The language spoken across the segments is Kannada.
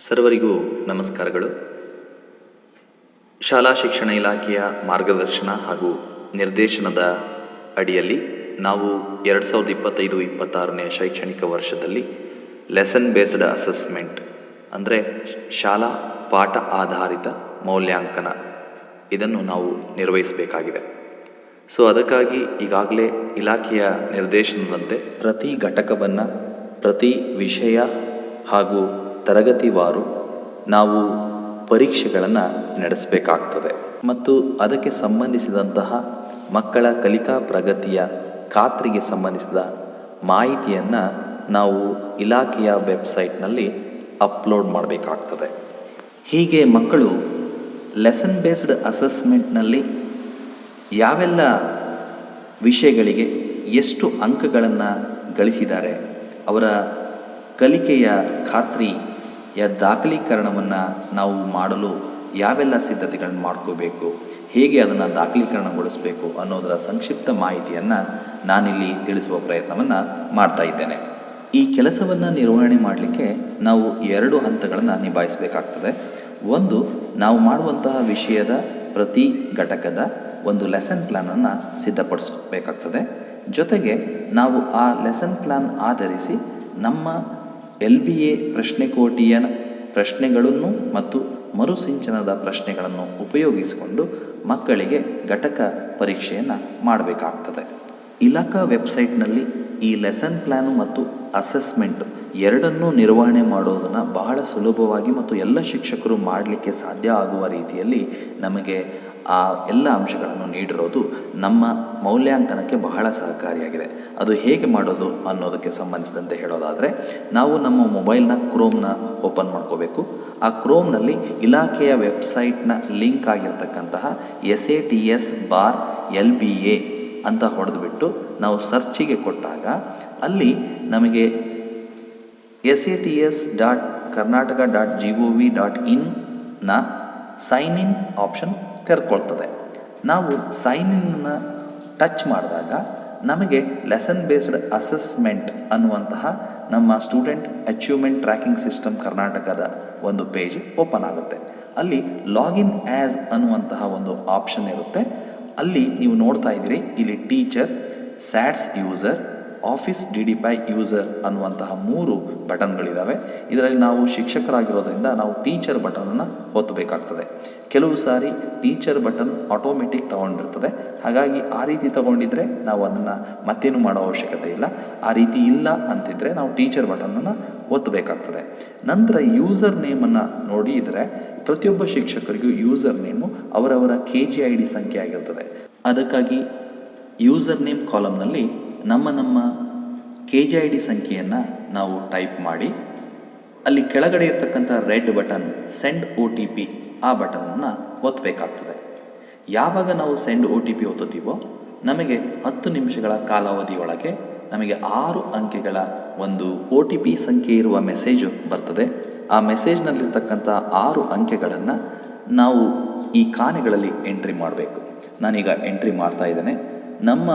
ಸರ್ವರಿಗೂ ನಮಸ್ಕಾರಗಳು. ಶಾಲಾ ಶಿಕ್ಷಣ ಇಲಾಖೆಯ ಮಾರ್ಗದರ್ಶನ ಹಾಗೂ ನಿರ್ದೇಶನದ ಅಡಿಯಲ್ಲಿ ನಾವು ಎರಡು ಸಾವಿರದ ಇಪ್ಪತ್ತೈದು ಇಪ್ಪತ್ತಾರನೇ ಶೈಕ್ಷಣಿಕ ವರ್ಷದಲ್ಲಿ ಲೆಸನ್ ಬೇಸ್ಡ್ ಅಸೆಸ್ಮೆಂಟ್ ಅಂದರೆ ಶಾಲಾ ಪಾಠ ಆಧಾರಿತ ಮೌಲ್ಯಾಂಕನ ಇದನ್ನು ನಾವು ನಿರ್ವಹಿಸಬೇಕಾಗಿದೆ. ಸೊ ಅದಕ್ಕಾಗಿ ಈಗಾಗಲೇ ಇಲಾಖೆಯ ನಿರ್ದೇಶನದಂತೆ ಪ್ರತಿ ಘಟಕವನ್ನು, ಪ್ರತಿ ವಿಷಯ ಹಾಗೂ ತರಗತಿವಾರು ನಾವು ಪರೀಕ್ಷೆಗಳನ್ನು ನಡೆಸಬೇಕಾಗ್ತದೆ. ಮತ್ತು ಅದಕ್ಕೆ ಸಂಬಂಧಿಸಿದಂತಹ ಮಕ್ಕಳ ಕಲಿಕಾ ಪ್ರಗತಿಯ ಖಾತ್ರಿಗೆ ಸಂಬಂಧಿಸಿದ ಮಾಹಿತಿಯನ್ನು ನಾವು ಇಲಾಖೆಯ ವೆಬ್ಸೈಟ್ನಲ್ಲಿ ಅಪ್ಲೋಡ್ ಮಾಡಬೇಕಾಗ್ತದೆ. ಹೀಗೆ ಮಕ್ಕಳು ಲೆಸನ್ ಬೇಸ್ಡ್ ಅಸೆಸ್ಮೆಂಟ್ನಲ್ಲಿ ಯಾವೆಲ್ಲ ವಿಷಯಗಳಿಗೆ ಎಷ್ಟು ಅಂಕಗಳನ್ನು ಗಳಿಸಿದ್ದಾರೆ, ಅವರ ಕಲಿಕೆಯ ಖಾತ್ರಿಯ ದಾಖಲೀಕರಣವನ್ನು ನಾವು ಮಾಡಲು ಯಾವೆಲ್ಲ ಸಿದ್ಧತೆಗಳನ್ನು ಮಾಡ್ಕೋಬೇಕು, ಹೇಗೆ ಅದನ್ನು ದಾಖಲೀಕರಣಗೊಳಿಸಬೇಕು ಅನ್ನೋದರ ಸಂಕ್ಷಿಪ್ತ ಮಾಹಿತಿಯನ್ನು ನಾನಿಲ್ಲಿ ತಿಳಿಸುವ ಪ್ರಯತ್ನವನ್ನು ಮಾಡ್ತಾ ಇದ್ದೇನೆ. ಈ ಕೆಲಸವನ್ನು ನಿರ್ವಹಣೆ ಮಾಡಲಿಕ್ಕೆ ನಾವು ಎರಡು ಹಂತಗಳನ್ನು ನಿಭಾಯಿಸಬೇಕಾಗ್ತದೆ. ಒಂದು, ನಾವು ಮಾಡುವಂತಹ ವಿಷಯದ ಪ್ರತಿ ಘಟಕದ ಒಂದು ಲೆಸನ್ ಪ್ಲ್ಯಾನನ್ನು ಸಿದ್ಧಪಡಿಸಬೇಕಾಗ್ತದೆ. ಜೊತೆಗೆ ನಾವು ಆ ಲೆಸನ್ ಪ್ಲ್ಯಾನ್ ಆಧರಿಸಿ ನಮ್ಮ ಎಲ್ ಬಿ ಎ ಪ್ರಶ್ನೆಕೋಟಿಯ ಪ್ರಶ್ನೆಗಳನ್ನು ಮತ್ತು ಮರುಸಿಂಚನದ ಪ್ರಶ್ನೆಗಳನ್ನು ಉಪಯೋಗಿಸಿಕೊಂಡು ಮಕ್ಕಳಿಗೆ ಘಟಕ ಪರೀಕ್ಷೆಯನ್ನು ಮಾಡಬೇಕಾಗ್ತದೆ. ಇಲಾಖಾ ವೆಬ್ಸೈಟ್ನಲ್ಲಿ ಈ ಲೆಸನ್ ಪ್ಲ್ಯಾನು ಮತ್ತು ಅಸೆಸ್ಮೆಂಟ್ ಎರಡನ್ನೂ ನಿರ್ವಹಣೆ ಮಾಡೋದನ್ನು ಬಹಳ ಸುಲಭವಾಗಿ ಮತ್ತು ಎಲ್ಲ ಶಿಕ್ಷಕರು ಮಾಡಲಿಕ್ಕೆ ಸಾಧ್ಯ ಆಗುವ ರೀತಿಯಲ್ಲಿ ನಮಗೆ ಆ ಎಲ್ಲ ಅಂಶಗಳನ್ನು ನೀಡಿರೋದು ನಮ್ಮ ಮೌಲ್ಯಾಂಕನಕ್ಕೆ ಬಹಳ ಸಹಕಾರಿಯಾಗಿದೆ. ಅದು ಹೇಗೆ ಮಾಡೋದು ಅನ್ನೋದಕ್ಕೆ ಸಂಬಂಧಿಸಿದಂತೆ ಹೇಳೋದಾದರೆ, ನಾವು ನಮ್ಮ ಮೊಬೈಲ್ನ ಕ್ರೋಮ್ನ ಓಪನ್ ಮಾಡ್ಕೋಬೇಕು. ಆ ಕ್ರೋಮ್ನಲ್ಲಿ ಇಲಾಖೆಯ ವೆಬ್ಸೈಟ್ನ link ಆಗಿರ್ತಕ್ಕಂತಹ S A T S bar L B A ಅಂತ ಹೊಡೆದುಬಿಟ್ಟು ನಾವು ಸರ್ಚಿಗೆ ಕೊಟ್ಟಾಗ ಅಲ್ಲಿ ನಮಗೆ S A T S dot Karnataka dot G O V dot in sign in option ತೆರ್ಕೊಳ್ತದೆ. ನಾವು ಸೈನ್ ಇನ್ನ ಟಚ್ ಮಾಡಿದಾಗ ನಮಗೆ ಲೆಸನ್ ಬೇಸ್ಡ್ ಅಸೆಸ್ಮೆಂಟ್ ಅನ್ನುವಂತಹ ನಮ್ಮ ಸ್ಟೂಡೆಂಟ್ ಅಚೀವ್ಮೆಂಟ್ ಟ್ರ್ಯಾಕಿಂಗ್ ಸಿಸ್ಟಮ್ ಕರ್ನಾಟಕದ ಒಂದು ಪೇಜ್ ಓಪನ್ ಆಗುತ್ತೆ. ಅಲ್ಲಿ ಲಾಗಿನ್ ಆ್ಯಸ್ ಅನ್ನುವಂತಹ ಒಂದು ಆಪ್ಷನ್ ಇರುತ್ತೆ. ಅಲ್ಲಿ ನೀವು ನೋಡ್ತಾ ಇದ್ದೀರಿ, ಇಲ್ಲಿ teacher SATS user office D D P I user ಅನ್ನುವಂತಹ ಮೂರು ಬಟನ್ಗಳಿದ್ದಾವೆ ಇದರಲ್ಲಿ ನಾವು ಶಿಕ್ಷಕರಾಗಿರೋದ್ರಿಂದ ನಾವು ಟೀಚರ್ ಬಟನನ್ನು ಒತ್ತಬೇಕಾಗ್ತದೆ ಕೆಲವು ಸಾರಿ ಟೀಚರ್ ಬಟನ್ ಆಟೋಮೆಟಿಕ್ ತಗೊಂಡಿರ್ತದೆ. ಹಾಗಾಗಿ ಆ ರೀತಿ ತಗೊಂಡಿದ್ರೆ ನಾವು ಅದನ್ನು ಮತ್ತೇನು ಮಾಡೋ ಅವಶ್ಯಕತೆ ಇಲ್ಲ. ಆ ರೀತಿ ಇಲ್ಲ ಅಂತಿದ್ರೆ ನಾವು ಟೀಚರ್ ಬಟನನ್ನು ಒತ್ತಬೇಕಾಗ್ತದೆ ನಂತರ ಯೂಸರ್ ನೇಮನ್ನು ನೋಡಿದರೆ ಪ್ರತಿಯೊಬ್ಬ ಶಿಕ್ಷಕರಿಗೂ ಯೂಸರ್ ನೇಮು ಅವರವರ ಕೆ ಜಿ ಐ ಡಿ ಸಂಖ್ಯೆ ಆಗಿರ್ತದೆ. ಅದಕ್ಕಾಗಿ ಯೂಸರ್ ನೇಮ್ ಕಾಲಮ್ನಲ್ಲಿ ನಮ್ಮ ನಮ್ಮ ಕೆ ಜಿ ಐ ಡಿ ಸಂಖ್ಯೆಯನ್ನು ನಾವು ಟೈಪ್ ಮಾಡಿ, ಅಲ್ಲಿ ಕೆಳಗಡೆ ಇರ್ತಕ್ಕಂಥ red button send O T P ಆ ಬಟನನ್ನು ಒತ್ತಬೇಕಾಗ್ತದೆ ಯಾವಾಗ ನಾವು ಸೆಂಡ್ ಒ ಟಿ ಪಿ ಒತ್ತುತ್ತೀವೋ, ನಮಗೆ ಹತ್ತು ನಿಮಿಷಗಳ ಕಾಲಾವಧಿಯೊಳಗೆ ನಮಗೆ ಆರು ಅಂಕೆಗಳ ಒಂದು ಒ ಟಿ ಪಿ ಸಂಖ್ಯೆ ಇರುವ ಮೆಸೇಜು ಬರ್ತದೆ. ಆ ಮೆಸೇಜ್ನಲ್ಲಿರ್ತಕ್ಕಂಥ ಆರು ಅಂಕೆಗಳನ್ನು ನಾವು ಈ ಖಾನೆಗಳಲ್ಲಿ ಎಂಟ್ರಿ ಮಾಡಬೇಕು. ನಾನೀಗ ಎಂಟ್ರಿ ಮಾಡ್ತಾ ಇದ್ದೇನೆ. ನಮ್ಮ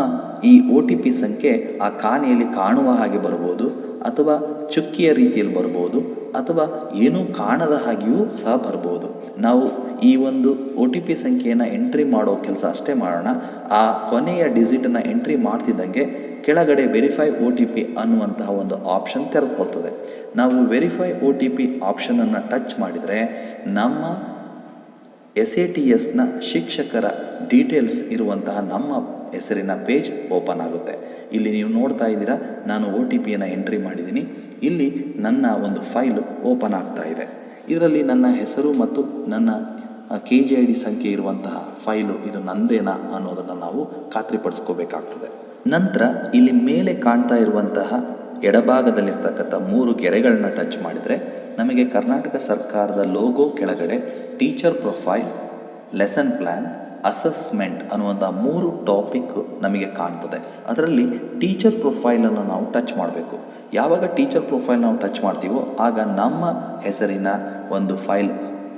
ಈ ಒ ಟಿ ಪಿ ಸಂಖ್ಯೆ ಆ ಕಾಣೆಯಲ್ಲಿ ಕಾಣುವ ಹಾಗೆ ಬರ್ಬೋದು, ಅಥವಾ ಚುಕ್ಕಿಯ ರೀತಿಯಲ್ಲಿ ಬರ್ಬೋದು, ಅಥವಾ ಏನೂ ಕಾಣದ ಹಾಗೆಯೂ ಸಹ ಬರ್ಬೋದು. ನಾವು ಈ ಒಂದು ಒ ಟಿ ಪಿ ಸಂಖ್ಯೆಯನ್ನು ಎಂಟ್ರಿ ಮಾಡೋ ಕೆಲಸ ಅಷ್ಟೇ ಮಾಡೋಣ. ಆ ಕೊನೆಯ ಡಿಜಿಟನ್ನು ಎಂಟ್ರಿ ಮಾಡ್ತಿದ್ದಂಗೆ ಕೆಳಗಡೆ ವೆರಿಫೈ ಒ ಟಿ ಪಿ ಅನ್ನುವಂತಹ ಒಂದು ಆಪ್ಷನ್ ತೆರೆದುಕೊಳ್ತದೆ. ನಾವು ವೆರಿಫೈ ಒ ಟಿ ಪಿ ಆಪ್ಷನನ್ನು ಟಚ್ ಮಾಡಿದರೆ ನಮ್ಮ ಎಸ್ ಎ ಟಿ ಎಸ್ನ ಶಿಕ್ಷಕರ ಡೀಟೇಲ್ಸ್ ಇರುವಂತಹ ನಮ್ಮ ಹೆಸರಿನ ಪೇಜ್ ಓಪನ್ ಆಗುತ್ತೆ. ಇಲ್ಲಿ ನೀವು ನೋಡ್ತಾ ಇದ್ದೀರಾ, ನಾನು ಒ ಟಿ ಪಿಯನ್ನು ಎಂಟ್ರಿ ಮಾಡಿದ್ದೀನಿ. ಇಲ್ಲಿ ನನ್ನ ಒಂದು ಫೈಲು ಓಪನ್ ಆಗ್ತಾ ಇದೆ. ಇದರಲ್ಲಿ ನನ್ನ ಹೆಸರು ಮತ್ತು ನನ್ನ ಕೆ ಜಿ ಐ ಡಿ ಸಂಖ್ಯೆ ಇರುವಂತಹ ಫೈಲು, ಇದು ನಂದೇನಾ ಅನ್ನೋದನ್ನು ನಾವು ಖಾತ್ರಿಪಡಿಸ್ಕೋಬೇಕಾಗ್ತದೆ. ನಂತರ ಇಲ್ಲಿ ಮೇಲೆ ಕಾಣ್ತಾ ಇರುವಂತಹ ಎಡಭಾಗದಲ್ಲಿರ್ತಕ್ಕಂಥ ಮೂರು ಗೆರೆಗಳನ್ನ ಟಚ್ ಮಾಡಿದರೆ, ನಮಗೆ ಕರ್ನಾಟಕ ಸರ್ಕಾರದ ಲೋಗೋ ಕೆಳಗಡೆ teacher profile, lesson plan assessment ಅನ್ನುವಂಥ ಮೂರು ಟಾಪಿಕ್ ನಮಗೆ ಕಾಣ್ತದೆ. ಅದರಲ್ಲಿ ಟೀಚರ್ ಪ್ರೊಫೈಲನ್ನು ನಾವು ಟಚ್ ಮಾಡಬೇಕು. ಯಾವಾಗ ಟೀಚರ್ ಪ್ರೊಫೈಲ್ ನಾವು ಟಚ್ ಮಾಡ್ತೀವೋ ಆಗ ನಮ್ಮ ಹೆಸರಿನ ಒಂದು ಫೈಲ್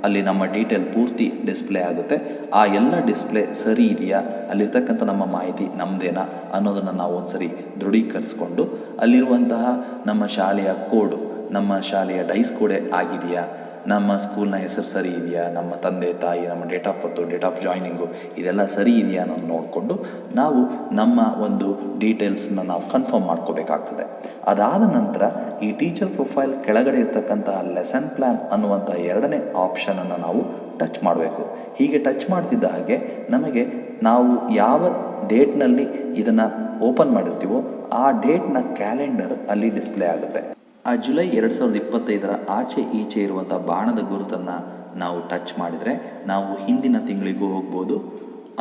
ಅಲ್ಲಿ ನಮ್ಮ ಡೀಟೇಲ್ ಪೂರ್ತಿ ಡಿಸ್ಪ್ಲೇ ಆಗುತ್ತೆ. ಆ ಎಲ್ಲ ಡಿಸ್ಪ್ಲೇ ಸರಿ ಇದೆಯಾ? ಅಲ್ಲಿರ್ತಕ್ಕಂಥ ನಮ್ಮ ಮಾಹಿತಿ ನಮ್ಮದೇನಾ ಅನ್ನೋದನ್ನು ನಾವು ಒಂದ್ಸರಿ ದೃಢೀಕರಿಸ್ಕೊಂಡು, ಅಲ್ಲಿರುವಂತಹ ನಮ್ಮ ಶಾಲೆಯ ಕೋಡು ನಮ್ಮ ಶಾಲೆಯ ಡೈಸ್ ಕೋಡೆ ಆಗಿದೆಯಾ? ನಮ್ಮ ಸ್ಕೂಲ್ನ ಹೆಸರು ಸರಿ ಇದೆಯಾ? ನಮ್ಮ ತಂದೆ, ತಾಯಿ, ನಮ್ಮ date of birth date of joining ಇದೆಲ್ಲ ಸರಿ ಇದೆಯಾ ಅನ್ನೋದು ನೋಡಿಕೊಂಡು ನಾವು ನಮ್ಮ ಒಂದು ಡೀಟೇಲ್ಸನ್ನ ನಾವು ಕನ್ಫರ್ಮ್ ಮಾಡ್ಕೋಬೇಕಾಗ್ತದೆ. ಅದಾದ ನಂತರ ಈ ಟೀಚರ್ ಪ್ರೊಫೈಲ್ ಕೆಳಗಡೆ ಇರ್ತಕ್ಕಂತಹ ಲೆಸನ್ ಪ್ಲ್ಯಾನ್ ಅನ್ನುವಂಥ ಎರಡನೇ ಆಪ್ಷನನ್ನು ನಾವು ಟಚ್ ಮಾಡಬೇಕು. ಹೀಗೆ ಟಚ್ ಮಾಡ್ತಿದ್ದ ಹಾಗೆ ನಮಗೆ ನಾವು ಯಾವ ಡೇಟ್ನಲ್ಲಿ ಇದನ್ನು ಓಪನ್ ಮಾಡಿರ್ತೀವೋ ಆ ಡೇಟ್ನ ಕ್ಯಾಲೆಂಡರ್ ಅಲ್ಲಿ ಡಿಸ್ಪ್ಲೇ ಆಗುತ್ತೆ. ಆ ಜುಲೈ ಎರಡು ಸಾವಿರದ ಇಪ್ಪತ್ತೈದರ ಆಚೆ ಈಚೆ ಇರುವಂಥ ಬಾಣದ ಗುರುತನ್ನು ನಾವು ಟಚ್ ಮಾಡಿದರೆ ನಾವು ಹಿಂದಿನ ತಿಂಗಳಿಗೂ ಹೋಗ್ಬೋದು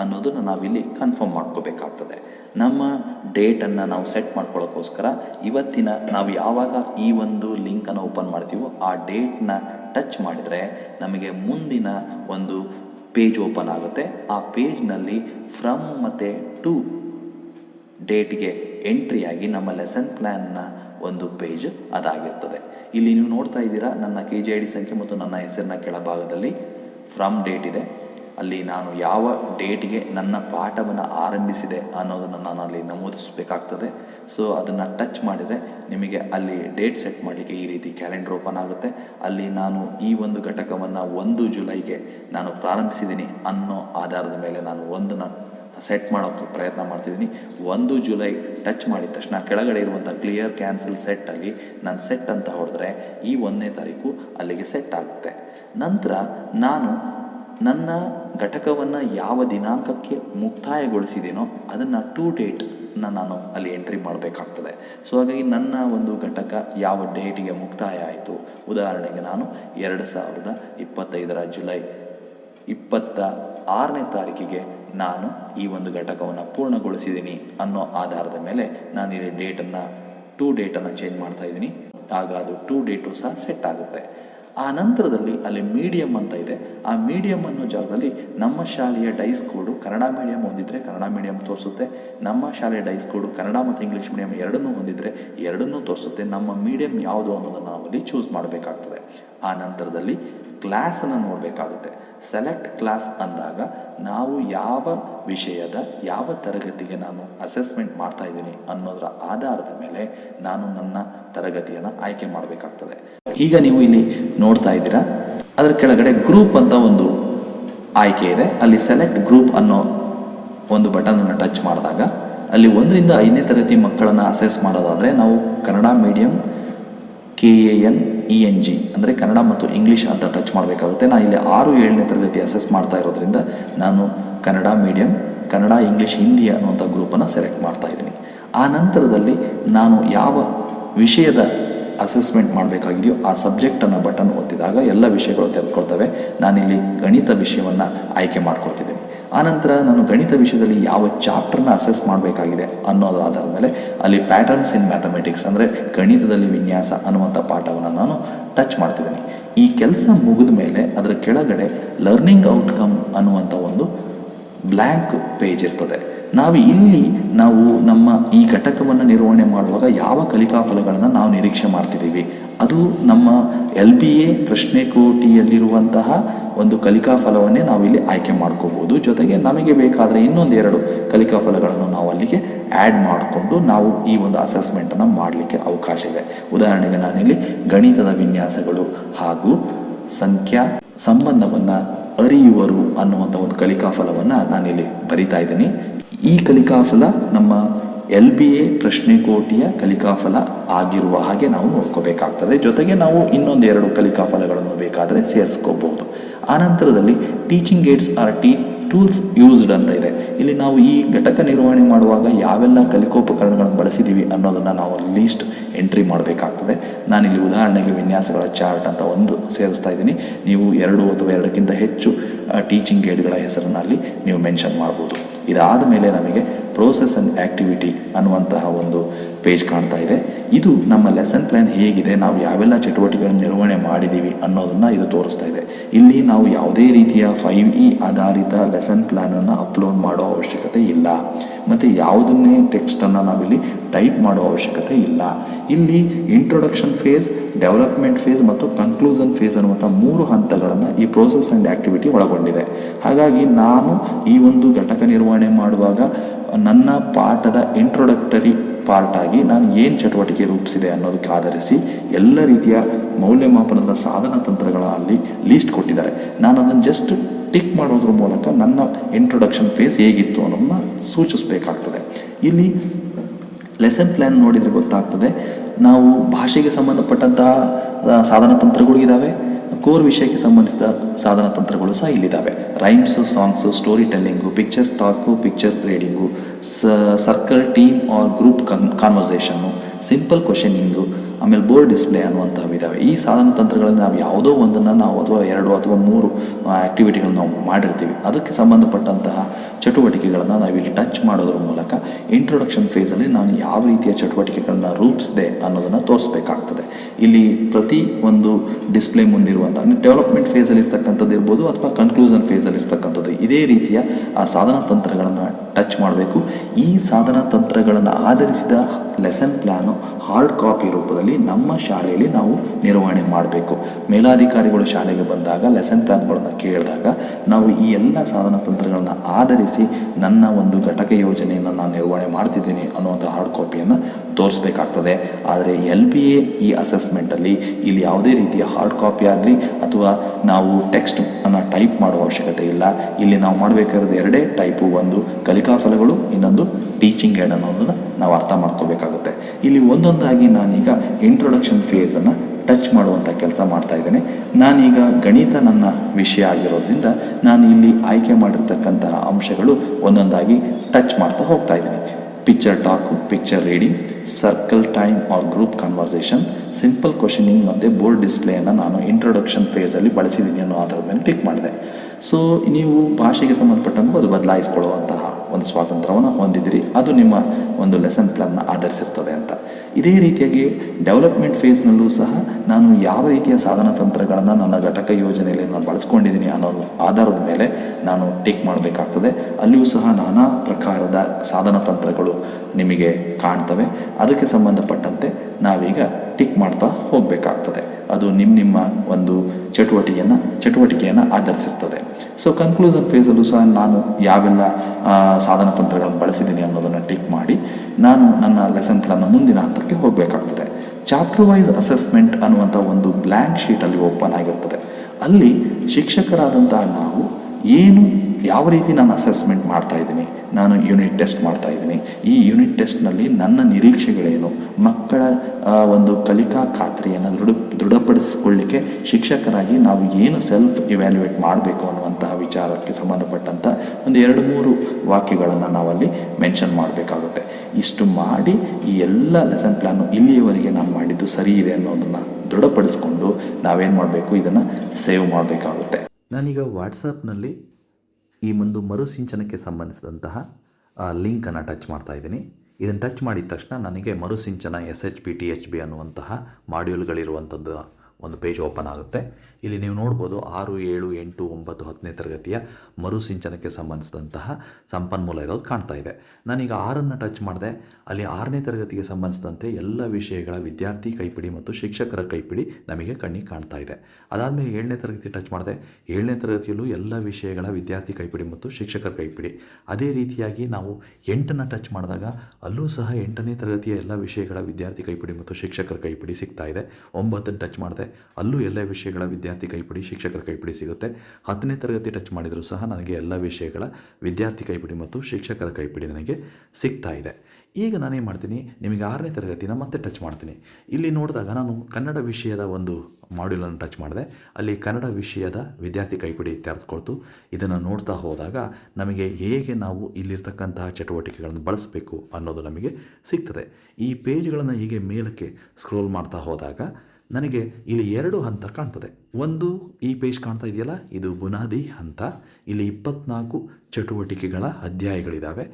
ಅನ್ನೋದನ್ನು ನಾವಿಲ್ಲಿ ಕನ್ಫರ್ಮ್ ಮಾಡ್ಕೋಬೇಕಾಗ್ತದೆ. ನಮ್ಮ ಡೇಟನ್ನು ನಾವು ಸೆಟ್ ಮಾಡ್ಕೊಳ್ಳೋಕ್ಕೋಸ್ಕರ ಇವತ್ತಿನ ನಾವು ಯಾವಾಗ ಈ ಒಂದು ಲಿಂಕನ್ನು ಓಪನ್ ಮಾಡ್ತೀವೋ ಆ ಡೇಟ್ನ ಟಚ್ ಮಾಡಿದರೆ ನಮಗೆ ಮುಂದಿನ ಒಂದು ಪೇಜ್ ಓಪನ್ ಆಗುತ್ತೆ. ಆ ಪೇಜ್ನಲ್ಲಿ ಫ್ರಮ್ ಮತ್ತು ಟು ಡೇಟ್ಗೆ ಎಂಟ್ರಿಯಾಗಿ ನಮ್ಮ ಲೆಸನ್ ಪ್ಲ್ಯಾನ್ನ ಒಂದು ಪೇಜ್ ಅದಾಗಿರ್ತದೆ. ಇಲ್ಲಿ ನೀವು ನೋಡ್ತಾ ಇದ್ದೀರಾ, ನನ್ನ ಕೆ ಜಿ ಐ ಡಿ ಸಂಖ್ಯೆ ಮತ್ತು ನನ್ನ ಹೆಸರಿನ ಕೆಳಭಾಗದಲ್ಲಿ ಫ್ರಮ್ ಡೇಟ್ ಇದೆ. ಅಲ್ಲಿ ನಾನು ಯಾವ ಡೇಟ್ಗೆ ನನ್ನ ಪಾಠವನ್ನು ಆರಂಭಿಸಿದೆ ಅನ್ನೋದನ್ನು ನಾನು ಅಲ್ಲಿ ನಮೂದಿಸಬೇಕಾಗ್ತದೆ. ಸೊ ಅದನ್ನು ಟಚ್ ಮಾಡಿದರೆ ನಿಮಗೆ ಅಲ್ಲಿ ಡೇಟ್ ಸೆಟ್ ಮಾಡಲಿಕ್ಕೆ ಈ ರೀತಿ ಕ್ಯಾಲೆಂಡರ್ ಓಪನ್ ಆಗುತ್ತೆ. ಅಲ್ಲಿ ನಾನು ಈ ಒಂದು ಘಟಕವನ್ನು ಒಂದು ಜುಲೈಗೆ ನಾನು ಪ್ರಾರಂಭಿಸಿದ್ದೀನಿ ಅನ್ನೋ ಆಧಾರದ ಮೇಲೆ ನಾನು ಒಂದನ್ನು ಸೆಟ್ ಮಾಡೋಕ್ಕೆ ಪ್ರಯತ್ನ ಮಾಡ್ತಿದ್ದೀನಿ. ಒಂದು ಜುಲೈ ಟಚ್ ಮಾಡಿದ ತಕ್ಷಣ ಕೆಳಗಡೆ ಇರುವಂಥ ಕ್ಲಿಯರ್ ಕ್ಯಾನ್ಸಲ್ ಸೆಟ್ಟಲ್ಲಿ ನಾನು ಸೆಟ್ ಅಂತ ಹೊಡೆದ್ರೆ ಈ ಒಂದನೇ ತಾರೀಕು ಅಲ್ಲಿಗೆ ಸೆಟ್ ಆಗುತ್ತೆ. ನಂತರ ನಾನು ನನ್ನ ಘಟಕವನ್ನು ಯಾವ ದಿನಾಂಕಕ್ಕೆ ಮುಕ್ತಾಯಗೊಳಿಸಿದ್ದೀನೋ ಅದನ್ನು ಟು ಡೇಟ್ ನಾನು ಅಲ್ಲಿ ಎಂಟ್ರಿ ಮಾಡಬೇಕಾಗ್ತದೆ. ಸೊ ಹಾಗಾಗಿ ನನ್ನ ಒಂದು ಘಟಕ ಯಾವ ಡೇಟಿಗೆ ಮುಕ್ತಾಯ ಆಯಿತು? ಉದಾಹರಣೆಗೆ ನಾನು ಎರಡು ಸಾವಿರದ ಇಪ್ಪತ್ತೈದರ ಜುಲೈ ಇಪ್ಪತ್ತ ಆರನೇ ತಾರೀಕಿಗೆ ನಾನು ಈ ಒಂದು ಘಟಕವನ್ನು ಪೂರ್ಣಗೊಳಿಸಿದ್ದೀನಿ ಅನ್ನೋ ಆಧಾರದ ಮೇಲೆ ನಾನಿಲ್ಲಿ ಇಲ್ಲಿ ಡೇಟನ್ನು ಟೂ ಡೇಟನ್ನು ಚೇಂಜ್ ಮಾಡ್ತಾ ಇದ್ದೀನಿ. ಆಗ ಅದು ಟೂ ಡೇಟು ಸಹ ಸೆಟ್ ಆಗುತ್ತೆ. ಆ ನಂತರದಲ್ಲಿ ಅಲ್ಲಿ ಮೀಡಿಯಮ್ ಅಂತ ಇದೆ. ಆ ಮೀಡಿಯಮ್ ಅನ್ನೋ ಜಾಗದಲ್ಲಿ ನಮ್ಮ ಶಾಲೆಯ ಡೈಸ್ ಕೋಡು ಕನ್ನಡ ಮೀಡಿಯಂ ಹೊಂದಿದ್ರೆ ಕನ್ನಡ ಮೀಡಿಯಂ ತೋರಿಸುತ್ತೆ. ನಮ್ಮ ಶಾಲೆಯ ಡೈಸ್ ಕೋಡು ಕನ್ನಡ ಮತ್ತು ಇಂಗ್ಲೀಷ್ ಮೀಡಿಯಂ ಎರಡನ್ನೂ ಹೊಂದಿದ್ರೆ ಎರಡನ್ನೂ ತೋರಿಸುತ್ತೆ. ನಮ್ಮ ಮೀಡಿಯಂ ಯಾವುದು ಅನ್ನೋದನ್ನು ನಾವು ಅಲ್ಲಿ ಚೂಸ್ ಮಾಡಬೇಕಾಗ್ತದೆ. ಆ ನಂತರದಲ್ಲಿ ಕ್ಲಾಸನ್ನು ನೋಡಬೇಕಾಗುತ್ತೆ. ಸೆಲೆಕ್ಟ್ ಕ್ಲಾಸ್ ಅಂದಾಗ ನಾವು ಯಾವ ವಿಷಯದ, ಯಾವ ತರಗತಿಗೆ ನಾನು ಅಸೆಸ್ಮೆಂಟ್ ಮಾಡ್ತಾ ಇದ್ದೀನಿ ಅನ್ನೋದರ ಆಧಾರದ ಮೇಲೆ ನಾನು ನನ್ನ ತರಗತಿಯನ್ನು ಆಯ್ಕೆ ಮಾಡಬೇಕಾಗ್ತದೆ. ಈಗ ನೀವು ಇಲ್ಲಿ ನೋಡ್ತಾ ಇದ್ದೀರಾ? ಅದರ ಕೆಳಗಡೆ ಗ್ರೂಪ್ ಅಂತ ಒಂದು ಆಯ್ಕೆ ಇದೆ. ಅಲ್ಲಿ ಸೆಲೆಕ್ಟ್ ಗ್ರೂಪ್ ಅನ್ನೋ ಒಂದು ಬಟನನ್ನು ಟಚ್ ಮಾಡಿದಾಗ ಅಲ್ಲಿ ಒಂದರಿಂದ ಐದನೇ ತರಗತಿ ಮಕ್ಕಳನ್ನು ಅಸೆಸ್ ಮಾಡೋದಾದರೆ ನಾವು Kannada medium K A N E N G ಅಂದರೆ ಕನ್ನಡ ಮತ್ತು ಇಂಗ್ಲೀಷ್ ಅಂತ ಟಚ್ ಮಾಡಬೇಕಾಗುತ್ತೆ. ನಾನು ಇಲ್ಲಿ ಆರು ಏಳನೇ ತರಗತಿ ಅಸೆಸ್ ಮಾಡ್ತಾ ಇರೋದ್ರಿಂದ ನಾನು ಕನ್ನಡ ಮೀಡಿಯಂ ಕನ್ನಡ ಇಂಗ್ಲೀಷ್ ಹಿಂದಿ ಅನ್ನುವಂಥ ಗ್ರೂಪನ್ನು ಸೆಲೆಕ್ಟ್ ಮಾಡ್ತಾ ಇದ್ದೀನಿ. ಆ ನಂತರದಲ್ಲಿ ನಾನು ಯಾವ ವಿಷಯದ ಅಸೆಸ್ಮೆಂಟ್ ಮಾಡಬೇಕಾಗಿದೆಯೋ ಆ ಸಬ್ಜೆಕ್ಟನ್ನು ಬಟನ್ ಒತ್ತಿದಾಗ ಎಲ್ಲ ವಿಷಯಗಳು ತೆಗೆದುಕೊಳ್ತವೆ. ನಾನಿಲ್ಲಿ ಗಣಿತ ವಿಷಯವನ್ನು ಆಯ್ಕೆ ಮಾಡ್ಕೊಳ್ತಿದ್ದೀನಿ. ಆನಂತರ ನಾನು ಗಣಿತ ವಿಷಯದಲ್ಲಿ ಯಾವ ಚಾಪ್ಟರ್ನ ಅಸೆಸ್ ಮಾಡಬೇಕಾಗಿದೆ ಅನ್ನೋದರ ಆಧಾರದ ಮೇಲೆ ಅಲ್ಲಿ ಪ್ಯಾಟರ್ನ್ಸ್ ಇನ್ ಮ್ಯಾಥಮೆಟಿಕ್ಸ್ ಅಂದರೆ ಗಣಿತದಲ್ಲಿ ವಿನ್ಯಾಸ ಅನ್ನುವಂಥ ಪಾಠವನ್ನು ನಾನು ಟಚ್ ಮಾಡ್ತಿದ್ದೀನಿ. ಈ ಕೆಲಸ ಮುಗಿದ ಮೇಲೆ ಅದರ ಕೆಳಗಡೆ ಲರ್ನಿಂಗ್ ಔಟ್ಕಮ್ ಅನ್ನುವಂಥ ಒಂದು ಬ್ಲ್ಯಾಂಕ್ ಪೇಜ್ ಇರ್ತದೆ. ನಾವು ಇಲ್ಲಿ ನಾವು ನಮ್ಮ ಈ ಘಟಕವನ್ನು ನಿರ್ವಹಣೆ ಮಾಡುವಾಗ ಯಾವ ಕಲಿಕಾ ಫಲಗಳನ್ನು ನಾವು ನಿರೀಕ್ಷೆ ಮಾಡ್ತಿದ್ದೀವಿ. ಅದು ನಮ್ಮ ಎಲ್ ಬಿ ಎ ಪ್ರಶ್ನೆ ಕೋಟಿಯಲ್ಲಿರುವಂತಹ ಒಂದು ಕಲಿಕಾ ಫಲವನ್ನೇ ನಾವು ಇಲ್ಲಿ ಆಯ್ಕೆ ಮಾಡ್ಕೋಬೋದು ಜೊತೆಗೆ ನಮಗೆ ಬೇಕಾದರೆ ಇನ್ನೊಂದೆರಡು ಕಲಿಕಾ ಫಲಗಳನ್ನು ನಾವು ಅಲ್ಲಿಗೆ ಆ್ಯಡ್ ಮಾಡಿಕೊಂಡು ನಾವು ಈ ಒಂದು ಅಸೆಸ್ಮೆಂಟನ್ನು ಮಾಡಲಿಕ್ಕೆ ಅವಕಾಶ ಇದೆ. ಉದಾಹರಣೆಗೆ ನಾನಿಲ್ಲಿ ಗಣಿತದ ವಿನ್ಯಾಸಗಳು ಹಾಗೂ ಸಂಖ್ಯಾ ಸಂಬಂಧವನ್ನು ಅರಿಯುವರು ಅನ್ನುವಂಥ ಒಂದು ಕಲಿಕಾ ಫಲವನ್ನು ನಾನಿಲ್ಲಿ ಬರಿತಾ ಇದ್ದೀನಿ. ಈ ಕಲಿಕಾಫಲ ನಮ್ಮ ಎಲ್ ಬಿ ಎ ಪ್ರಶ್ನೆಕೋಟಿಯ ಕಲಿಕಾಫಲ ಆಗಿರುವ ಹಾಗೆ ನಾವು ನೋಡ್ಕೋಬೇಕಾಗ್ತದೆ. ಜೊತೆಗೆ ನಾವು ಇನ್ನೊಂದು ಎರಡು ಕಲಿಕಾಫಲಗಳನ್ನು ಬೇಕಾದರೆ ಸೇರಿಸ್ಕೋಬಹುದು ಆನಂತರದಲ್ಲಿ teaching aids R T tools used ಅಂತ ಇದೆ. ಇಲ್ಲಿ ನಾವು ಈ ಘಟಕ ನಿರ್ವಹಣೆ ಮಾಡುವಾಗ ಯಾವೆಲ್ಲ ಕಲಿಕೋಪಕರಣಗಳನ್ನು ಬಳಸಿದ್ದೀವಿ ಅನ್ನೋದನ್ನು ನಾವು ಲೀಸ್ಟ್ ಎಂಟ್ರಿ ಮಾಡಬೇಕಾಗ್ತದೆ. ನಾನಿಲ್ಲಿ ಉದಾಹರಣೆಗೆ ವಿನ್ಯಾಸಗಳ ಚಾರ್ಟ್ ಅಂತ ಒಂದು ಸೇರಿಸ್ತಾ ಇದ್ದೀನಿ. ನೀವು ಎರಡು ಅಥವಾ ಎರಡಕ್ಕಿಂತ ಹೆಚ್ಚು ಟೀಚಿಂಗ್ ಏಡ್ಗಳ ಹೆಸರನ್ನು ಅಲ್ಲಿ ನೀವು ಮೆನ್ಷನ್ ಮಾಡ್ಬೋದು. ಇದಾದ ಮೇಲೆ ನಮಗೆ ಪ್ರೋಸೆಸ್ ಆ್ಯಂಡ್ ಆ್ಯಕ್ಟಿವಿಟಿ ಅನ್ನುವಂತಹ ಒಂದು ಪೇಜ್ ಕಾಣ್ತಾ ಇದೆ. ಇದು ನಮ್ಮ ಲೆಸನ್ ಪ್ಲ್ಯಾನ್ ಹೇಗಿದೆ, ನಾವು ಯಾವೆಲ್ಲ ಚಟುವಟಿಕೆಗಳನ್ನು ನಿರ್ವಹಣೆ ಮಾಡಿದ್ದೀವಿ ಅನ್ನೋದನ್ನು ಇದು ತೋರಿಸ್ತಾ ಇದೆ. ಇಲ್ಲಿ ನಾವು ಯಾವುದೇ ರೀತಿಯ ಫೈವ್ ಇ ಆಧಾರಿತ ಲೆಸನ್ ಪ್ಲ್ಯಾನನ್ನು ಅಪ್ಲೋಡ್ ಮಾಡೋ ಅವಶ್ಯಕತೆ ಇಲ್ಲ. ಮತ್ತು ಯಾವುದನ್ನೇ ಟೆಕ್ಸ್ಟನ್ನು ನಾವಿಲ್ಲಿ ಟೈಪ್ ಮಾಡೋ ಅವಶ್ಯಕತೆ ಇಲ್ಲ. ಇಲ್ಲಿ ಇಂಟ್ರೊಡಕ್ಷನ್ ಫೇಸ್ ಡೆವಲಪ್ಮೆಂಟ್ ಫೇಸ್ ಮತ್ತು ಕನ್ಕ್ಲೂಷನ್ ಫೇಸ್ ಅನ್ನುವಂಥ ಮೂರು ಹಂತಗಳನ್ನು ಈ ಪ್ರೋಸೆಸ್ ಆ್ಯಂಡ್ ಆ್ಯಕ್ಟಿವಿಟಿ ಒಳಗೊಂಡಿದೆ. ಹಾಗಾಗಿ ನಾನು ಈ ಒಂದು ಘಟಕ ನಿರ್ವಹಣೆ ಮಾಡುವಾಗ ನನ್ನ ಪಾಠದ ಇಂಟ್ರೊಡಕ್ಟರಿ ಪಾರ್ಟ್ ಆಗಿ ನಾನು ಏನು ಚಟುವಟಿಕೆ ರೂಪಿಸಿದೆ ಅನ್ನೋದಕ್ಕೆ ಆಧರಿಸಿ ಎಲ್ಲ ರೀತಿಯ ಮೌಲ್ಯಮಾಪನದ ಸಾಧನ ತಂತ್ರಗಳ ಅಲ್ಲಿ ಲೀಸ್ಟ್ ಕೊಟ್ಟಿದ್ದಾರೆ. ನಾನು ಅದನ್ನು ಜಸ್ಟ್ ಟಿಕ್ ಮಾಡೋದ್ರ ಮೂಲಕ ನನ್ನ ಇಂಟ್ರೊಡಕ್ಷನ್ ಫೇಸ್ ಹೇಗಿತ್ತು ಅನ್ನೋದನ್ನ ಸೂಚಿಸಬೇಕಾಗ್ತದೆ. ಇಲ್ಲಿ ಲೆಸನ್ ಪ್ಲ್ಯಾನ್ ನೋಡಿದರೆ ಗೊತ್ತಾಗ್ತದೆ. ನಾವು ಭಾಷೆಗೆ ಸಂಬಂಧಪಟ್ಟಂತಹ ಸಾಧನ ತಂತ್ರಗಳು ಇದ್ದಾವೆ ಕೋರ್ ವಿಷಯಕ್ಕೆ ಸಂಬಂಧಿಸಿದ ಸಾಧನ ತಂತ್ರಗಳು ಸಹ ಇಲ್ಲಿದ್ದಾವೆ rhymes songs story telling picture talk picture reading circle team or group con conversation simple ಕ್ವಶನಿಂಗು ಆಮೇಲೆ ಬೋರ್ಡ್ ಡಿಸ್ಪ್ಲೇ ಅನ್ನುವಂಥವು ಈ ಸಾಧನ ತಂತ್ರಗಳಲ್ಲಿ ನಾವು ಯಾವುದೋ ಒಂದನ್ನು ನಾವು ಅಥವಾ ಎರಡು ಅಥವಾ ಮೂರು ಆ್ಯಕ್ಟಿವಿಟಿಗಳನ್ನ ನಾವು ಮಾಡಿರ್ತೀವಿ. ಅದಕ್ಕೆ ಸಂಬಂಧಪಟ್ಟಂತಹ ಚಟುವಟಿಕೆಗಳನ್ನು ನಾವಿಲ್ಲಿ ಟಚ್ ಮಾಡೋದ್ರ ಮೂಲಕ ಇಂಟ್ರೊಡಕ್ಷನ್ ಫೇಸಲ್ಲಿ ನಾನು ಯಾವ ರೀತಿಯ ಚಟುವಟಿಕೆಗಳನ್ನು ರೂಪಿಸಿದೆ ಅನ್ನೋದನ್ನು ತೋರಿಸ್ಬೇಕಾಗ್ತದೆ. ಇಲ್ಲಿ ಪ್ರತಿ ಒಂದು ಡಿಸ್ಪ್ಲೇ ಮುಂದಿರುವಂಥ ಡೆವಲಪ್ಮೆಂಟ್ ಫೇಸಲ್ಲಿ ಇರ್ತಕ್ಕಂಥದ್ದು ಇರ್ಬೋದು ಅಥವಾ ಕನ್ಕ್ಲೂಷನ್ ಫೇಸಲ್ಲಿ ಇರ್ತಕ್ಕಂಥದ್ದು, ಇದೇ ರೀತಿಯ ಆ ಸಾಧನ ತಂತ್ರಗಳನ್ನು ಟಚ್ ಮಾಡಬೇಕು. ಈ ಸಾಧನ ತಂತ್ರಗಳನ್ನು ಆಧರಿಸಿದ ಲೆಸನ್ ಪ್ಲ್ಯಾನು ಹಾರ್ಡ್ ಕಾಪಿ ರೂಪದಲ್ಲಿ ನಮ್ಮ ಶಾಲೆಯಲ್ಲಿ ನಾವು ನಿರ್ವಹಣೆ ಮಾಡಬೇಕು. ಮೇಲಾಧಿಕಾರಿಗಳು ಶಾಲೆಗೆ ಬಂದಾಗ ಲೆಸನ್ ಪ್ಲ್ಯಾನ್ಗಳನ್ನು ಕೇಳಿದಾಗ ನಾವು ಈ ಎಲ್ಲ ಸಾಧನ ತಂತ್ರಗಳನ್ನು ಆಧರಿಸಿ ನನ್ನ ಒಂದು ಘಟಕ ಯೋಜನೆಯನ್ನು ನಾನು ನಿರ್ವಹಣೆ ಮಾಡ್ತಿದ್ದೀನಿ ಅನ್ನುವಂಥ ಹಾರ್ಡ್ ಕಾಪಿಯನ್ನು ತೋರಿಸ್ಬೇಕಾಗ್ತದೆ. ಆದರೆ ಎಲ್ ಬಿ ಎ ಈ ಅಸೆಸ್ಮೆಂಟಲ್ಲಿ ಇಲ್ಲಿ ಯಾವುದೇ ರೀತಿಯ ಹಾರ್ಡ್ ಕಾಪಿ ಆಗಲಿ ಅಥವಾ ನಾವು ಟೆಕ್ಸ್ಟ್ ಅನ್ನು ಟೈಪ್ ಮಾಡುವ ಅವಶ್ಯಕತೆ ಇಲ್ಲ. ಇಲ್ಲಿ ನಾವು ಮಾಡಬೇಕಾಗಿರೋದು ಎರಡೇ ಟೈಪು ಒಂದು ಕಲಿಕಾ ಫಲಗಳು ಇನ್ನೊಂದು ಟೀಚಿಂಗ್ ಏಡ್ ಅನ್ನೋದನ್ನು ನಾವು ಅರ್ಥ ಮಾಡ್ಕೋಬೇಕಾಗುತ್ತೆ. ಇಲ್ಲಿ ಒಂದೊಂದಾಗಿ ನಾನೀಗ ಇಂಟ್ರೊಡಕ್ಷನ್ ಫೇಸನ್ನು ಟಚ್ ಮಾಡುವಂಥ ಕೆಲಸ ಮಾಡ್ತಾ ಇದ್ದೇನೆ. ನಾನೀಗ ಗಣಿತ ನನ್ನ ವಿಷಯ ಆಗಿರೋದ್ರಿಂದ ನಾನು ಇಲ್ಲಿ ಆಯ್ಕೆ ಮಾಡಿರ್ತಕ್ಕಂತಹ ಅಂಶಗಳು ಒಂದೊಂದಾಗಿ ಟಚ್ ಮಾಡ್ತಾ ಹೋಗ್ತಾ ಇದ್ದೀನಿ. Picture talk picture reading circle time or group conversation simple questioning ಮತ್ತು ಬೋರ್ಡ್ ಡಿಸ್ಪ್ಲೇಯನ್ನು ನಾನು ಇಂಟ್ರೊಡಕ್ಷನ್ ಫೇಸಲ್ಲಿ ಬಳಸಿದ್ದೀನಿ ಅನ್ನೋ ಆಧಾರದ ಮೇಲೆ ಕ್ಲಿಕ್ ಮಾಡಿದೆ. ಸೊ ನೀವು ಭಾಷೆಗೆ ಸಂಬಂಧಪಟ್ಟಂಗೂ ಅದು ಬದಲಾಯಿಸ್ಕೊಳ್ಳುವಂತಹ ಒಂದು ಸ್ವಾತಂತ್ರ್ಯವನ್ನು ಹೊಂದಿದ್ದೀರಿ. ಅದು ನಿಮ್ಮ ಒಂದು ಲೆಸನ್ ಪ್ಲಾನ್ನ ಆಧರಿಸಿರ್ತದೆ ಅಂತ. ಇದೇ ರೀತಿಯಾಗಿ ಡೆವಲಪ್ಮೆಂಟ್ ಫೇಸ್ನಲ್ಲೂ ಸಹ ನಾನು ಯಾವ ರೀತಿಯ ಸಾಧನ ತಂತ್ರಗಳನ್ನು ನನ್ನ ಘಟಕ ಯೋಜನೆಯಲ್ಲಿ ನಾನು ಬಳಸ್ಕೊಂಡಿದ್ದೀನಿ ಅನ್ನೋ ಆಧಾರದ ಮೇಲೆ ನಾನು ಟೇಕ್ ಮಾಡಬೇಕಾಗ್ತದೆ. ಅಲ್ಲಿಯೂ ಸಹ ನಾನಾ ಪ್ರಕಾರದ ಸಾಧನ ತಂತ್ರಗಳು ನಿಮಗೆ ಕಾಣ್ತವೆ. ಅದಕ್ಕೆ ಸಂಬಂಧಪಟ್ಟಂತೆ ನಾವೀಗ ಟಿಕ್ ಮಾಡ್ತಾ ಹೋಗಬೇಕಾಗ್ತದೆ. ಅದು ನಿಮ್ಮ ನಿಮ್ಮ ಒಂದು ಚಟುವಟಿಕೆಯನ್ನು ಚಟುವಟಿಕೆಯನ್ನು ಆಧರಿಸಿರ್ತದೆ. ಸೊ ಕನ್ಕ್ಲೂಸನ್ ಫೇಸಲ್ಲೂ ಸಹ ನಾನು ಯಾವೆಲ್ಲ ಸಾಧನ ತಂತ್ರಗಳನ್ನು ಬಳಸಿದ್ದೀನಿ ಅನ್ನೋದನ್ನು ಟಿಕ್ ಮಾಡಿ ನಾನು ನನ್ನ ಲೆಸನ್ ಪ್ಲಾನ್ನ ಮುಂದಿನ ಹಂತಕ್ಕೆ ಹೋಗಬೇಕಾಗ್ತದೆ. ಚಾಪ್ಟರ್ ವೈಸ್ ಅಸೆಸ್ಮೆಂಟ್ ಅನ್ನುವಂಥ ಒಂದು ಬ್ಲ್ಯಾಂಕ್ ಶೀಟಲ್ಲಿ ಓಪನ್ ಆಗಿರ್ತದೆ. ಅಲ್ಲಿ ಶಿಕ್ಷಕರಾದಂತಹ ನಾವು ಏನು ಯಾವ ರೀತಿ ನಾನು ಅಸೆಸ್ಮೆಂಟ್ ಮಾಡ್ತಾ ಇದ್ದೀನಿ? ನಾನು ಯೂನಿಟ್ ಟೆಸ್ಟ್ ಮಾಡ್ತಾ ಇದ್ದೀನಿ. ಈ ಯೂನಿಟ್ ಟೆಸ್ಟ್ನಲ್ಲಿ ನನ್ನ ನಿರೀಕ್ಷೆಗಳೇನು? ಮಕ್ಕಳ ಒಂದು ಕಲಿಕಾ ಖಾತ್ರಿಯನ್ನು ದೃಢ, ದೃಢಪಡಿಸಿಕೊಳ್ಳಿಕ್ಕೆ ಶಿಕ್ಷಕರಾಗಿ ನಾವು ಏನು ಸೆಲ್ಫ್ ಇವ್ಯಾಲ್ಯೂಯೇಟ್ ಮಾಡಬೇಕು ಅನ್ನುವಂತಹ ವಿಚಾರಕ್ಕೆ ಸಂಬಂಧಪಟ್ಟಂಥ ಒಂದು ಎರಡು ಮೂರು ವಾಕ್ಯಗಳನ್ನು ನಾವಲ್ಲಿ ಮೆನ್ಷನ್ ಮಾಡಬೇಕಾಗುತ್ತೆ. ಇಷ್ಟು ಮಾಡಿ ಈ ಎಲ್ಲ ಲೆಸನ್ ಪ್ಲ್ಯಾನು ಇಲ್ಲಿಯವರೆಗೆ ನಾನು ಮಾಡಿದ್ದು ಸರಿ ಇದೆ ಅನ್ನೋದನ್ನು ದೃಢಪಡಿಸ್ಕೊಂಡು ನಾವೇನು ಮಾಡಬೇಕು? ಇದನ್ನು ಸೇವ್ ಮಾಡಬೇಕಾಗುತ್ತೆ. ನಾನೀಗ ವಾಟ್ಸಪ್ನಲ್ಲಿ ಈ ಒಂದು ಮರುಸಿಂಚನಕ್ಕೆ ಸಂಬಂಧಿಸಿದಂತಹ ಲಿಂಕನ್ನು ಟಚ್ ಮಾಡ್ತಾ ಇದ್ದೀನಿ. ಇದನ್ನು ಟಚ್ ಮಾಡಿದ ತಕ್ಷಣ ನನಗೆ Marusinchana S H P T H B ಅನ್ನುವಂತಹ ಮಾಡ್ಯೂಲ್ಗಳಿರುವಂಥದ್ದು ಒಂದು ಪೇಜ್ ಓಪನ್ ಆಗುತ್ತೆ. ಇಲ್ಲಿ ನೀವು ನೋಡ್ಬೋದು ಆರು ಏಳು ಎಂಟು ಒಂಬತ್ತು ಹತ್ತನೇ ತರಗತಿಯ ಮರುಸಿಂಚನಕ್ಕೆ ಸಂಬಂಧಿಸಿದಂತಹ ಸಂಪನ್ಮೂಲ ಇರೋದು ಕಾಣ್ತಾ ಇದೆ. ನಾನೀಗ ಆರನ್ನು ಟಚ್ ಮಾಡಿದೆ. ಅಲ್ಲಿ ಆರನೇ ತರಗತಿಗೆ ಸಂಬಂಧಿಸಿದಂತೆ ಎಲ್ಲ ವಿಷಯಗಳ ವಿದ್ಯಾರ್ಥಿ ಕೈಪಿಡಿ ಮತ್ತು ಶಿಕ್ಷಕರ ಕೈಪಿಡಿ ನಮಗೆ ಕಣ್ಣಿಗೆ ಕಾಣ್ತಾ ಇದೆ. ಅದಾದಮೇಲೆ ಏಳನೇ ತರಗತಿ ಟಚ್ ಮಾಡಿದೆ. ಏಳನೇ ತರಗತಿಯಲ್ಲೂ ಎಲ್ಲ ವಿಷಯಗಳ ವಿದ್ಯಾರ್ಥಿ ಕೈಪಿಡಿ ಮತ್ತು ಶಿಕ್ಷಕರ ಕೈಪಿಡಿ. ಅದೇ ರೀತಿಯಾಗಿ ನಾವು ಎಂಟನ್ನು ಟಚ್ ಮಾಡಿದಾಗ ಅಲ್ಲೂ ಸಹ ಎಂಟನೇ ತರಗತಿಯ ಎಲ್ಲ ವಿಷಯಗಳ ವಿದ್ಯಾರ್ಥಿ ಕೈಪಿಡಿ ಮತ್ತು ಶಿಕ್ಷಕರ ಕೈಪಿಡಿ ಸಿಗ್ತಾ ಇದೆ. ಒಂಬತ್ತನ್ನು ಟಚ್ ಮಾಡಿದೆ. ಅಲ್ಲೂ ಎಲ್ಲ ವಿಷಯಗಳ ವಿದ್ಯಾರ್ಥಿ ಕೈಪಿಡಿ, ಶಿಕ್ಷಕರ ಕೈಪಿಡಿ ಸಿಗುತ್ತೆ. ಹತ್ತನೇ ತರಗತಿ ಟಚ್ ಮಾಡಿದರೂ ಸಹ ನನಗೆ ಎಲ್ಲ ವಿಷಯಗಳ ವಿದ್ಯಾರ್ಥಿ ಕೈಪಿಡಿ ಮತ್ತು ಶಿಕ್ಷಕರ ಕೈಪಿಡಿ ನನಗೆ ಸಿಗ್ತಾ ಇದೆ. ಈಗ ನಾನೇನು ಮಾಡ್ತೀನಿ, ನಿಮಗೆ ಆರನೇ ತರಗತಿನ ಮತ್ತೆ ಟಚ್ ಮಾಡ್ತೀನಿ. ಇಲ್ಲಿ ನೋಡಿದಾಗ ನಾನು ಕನ್ನಡ ವಿಷಯದ ಒಂದು ಮಾಡ್ಯೂಲನ್ನು ಟಚ್ ಮಾಡಿದೆ. ಅಲ್ಲಿ ಕನ್ನಡ ವಿಷಯದ ವಿದ್ಯಾರ್ಥಿ ಕೈಪಿಡಿ ತೆರೆದುಕೊಳ್ತು. ಇದನ್ನು ನೋಡ್ತಾ ಹೋದಾಗ ನಮಗೆ ಹೇಗೆ ನಾವು ಇಲ್ಲಿರ್ತಕ್ಕಂತಹ ಚಟುವಟಿಕೆಗಳನ್ನು ಬಳಸಬೇಕು ಅನ್ನೋದು ನಮಗೆ ಸಿಗ್ತದೆ. ಈ ಪೇಜ್ಗಳನ್ನು ಹೀಗೆ ಮೇಲಕ್ಕೆ ಸ್ಕ್ರೋಲ್ ಮಾಡ್ತಾ ಹೋದಾಗ ನನಗೆ ಇಲ್ಲಿ ಎರಡು ಹಂತ ಕಾಣ್ತದೆ. ಒಂದು ಈ ಪೇಜ್ ಕಾಣ್ತಾ ಇದೆಯಲ್ಲ, ಇದು ಬುನಾದಿ ಹಂತ. ಇಲ್ಲಿ ಇಪ್ಪತ್ನಾಲ್ಕು ಚಟುವಟಿಕೆಗಳ ಅಧ್ಯಾಯಗಳಿದ್ದಾವೆ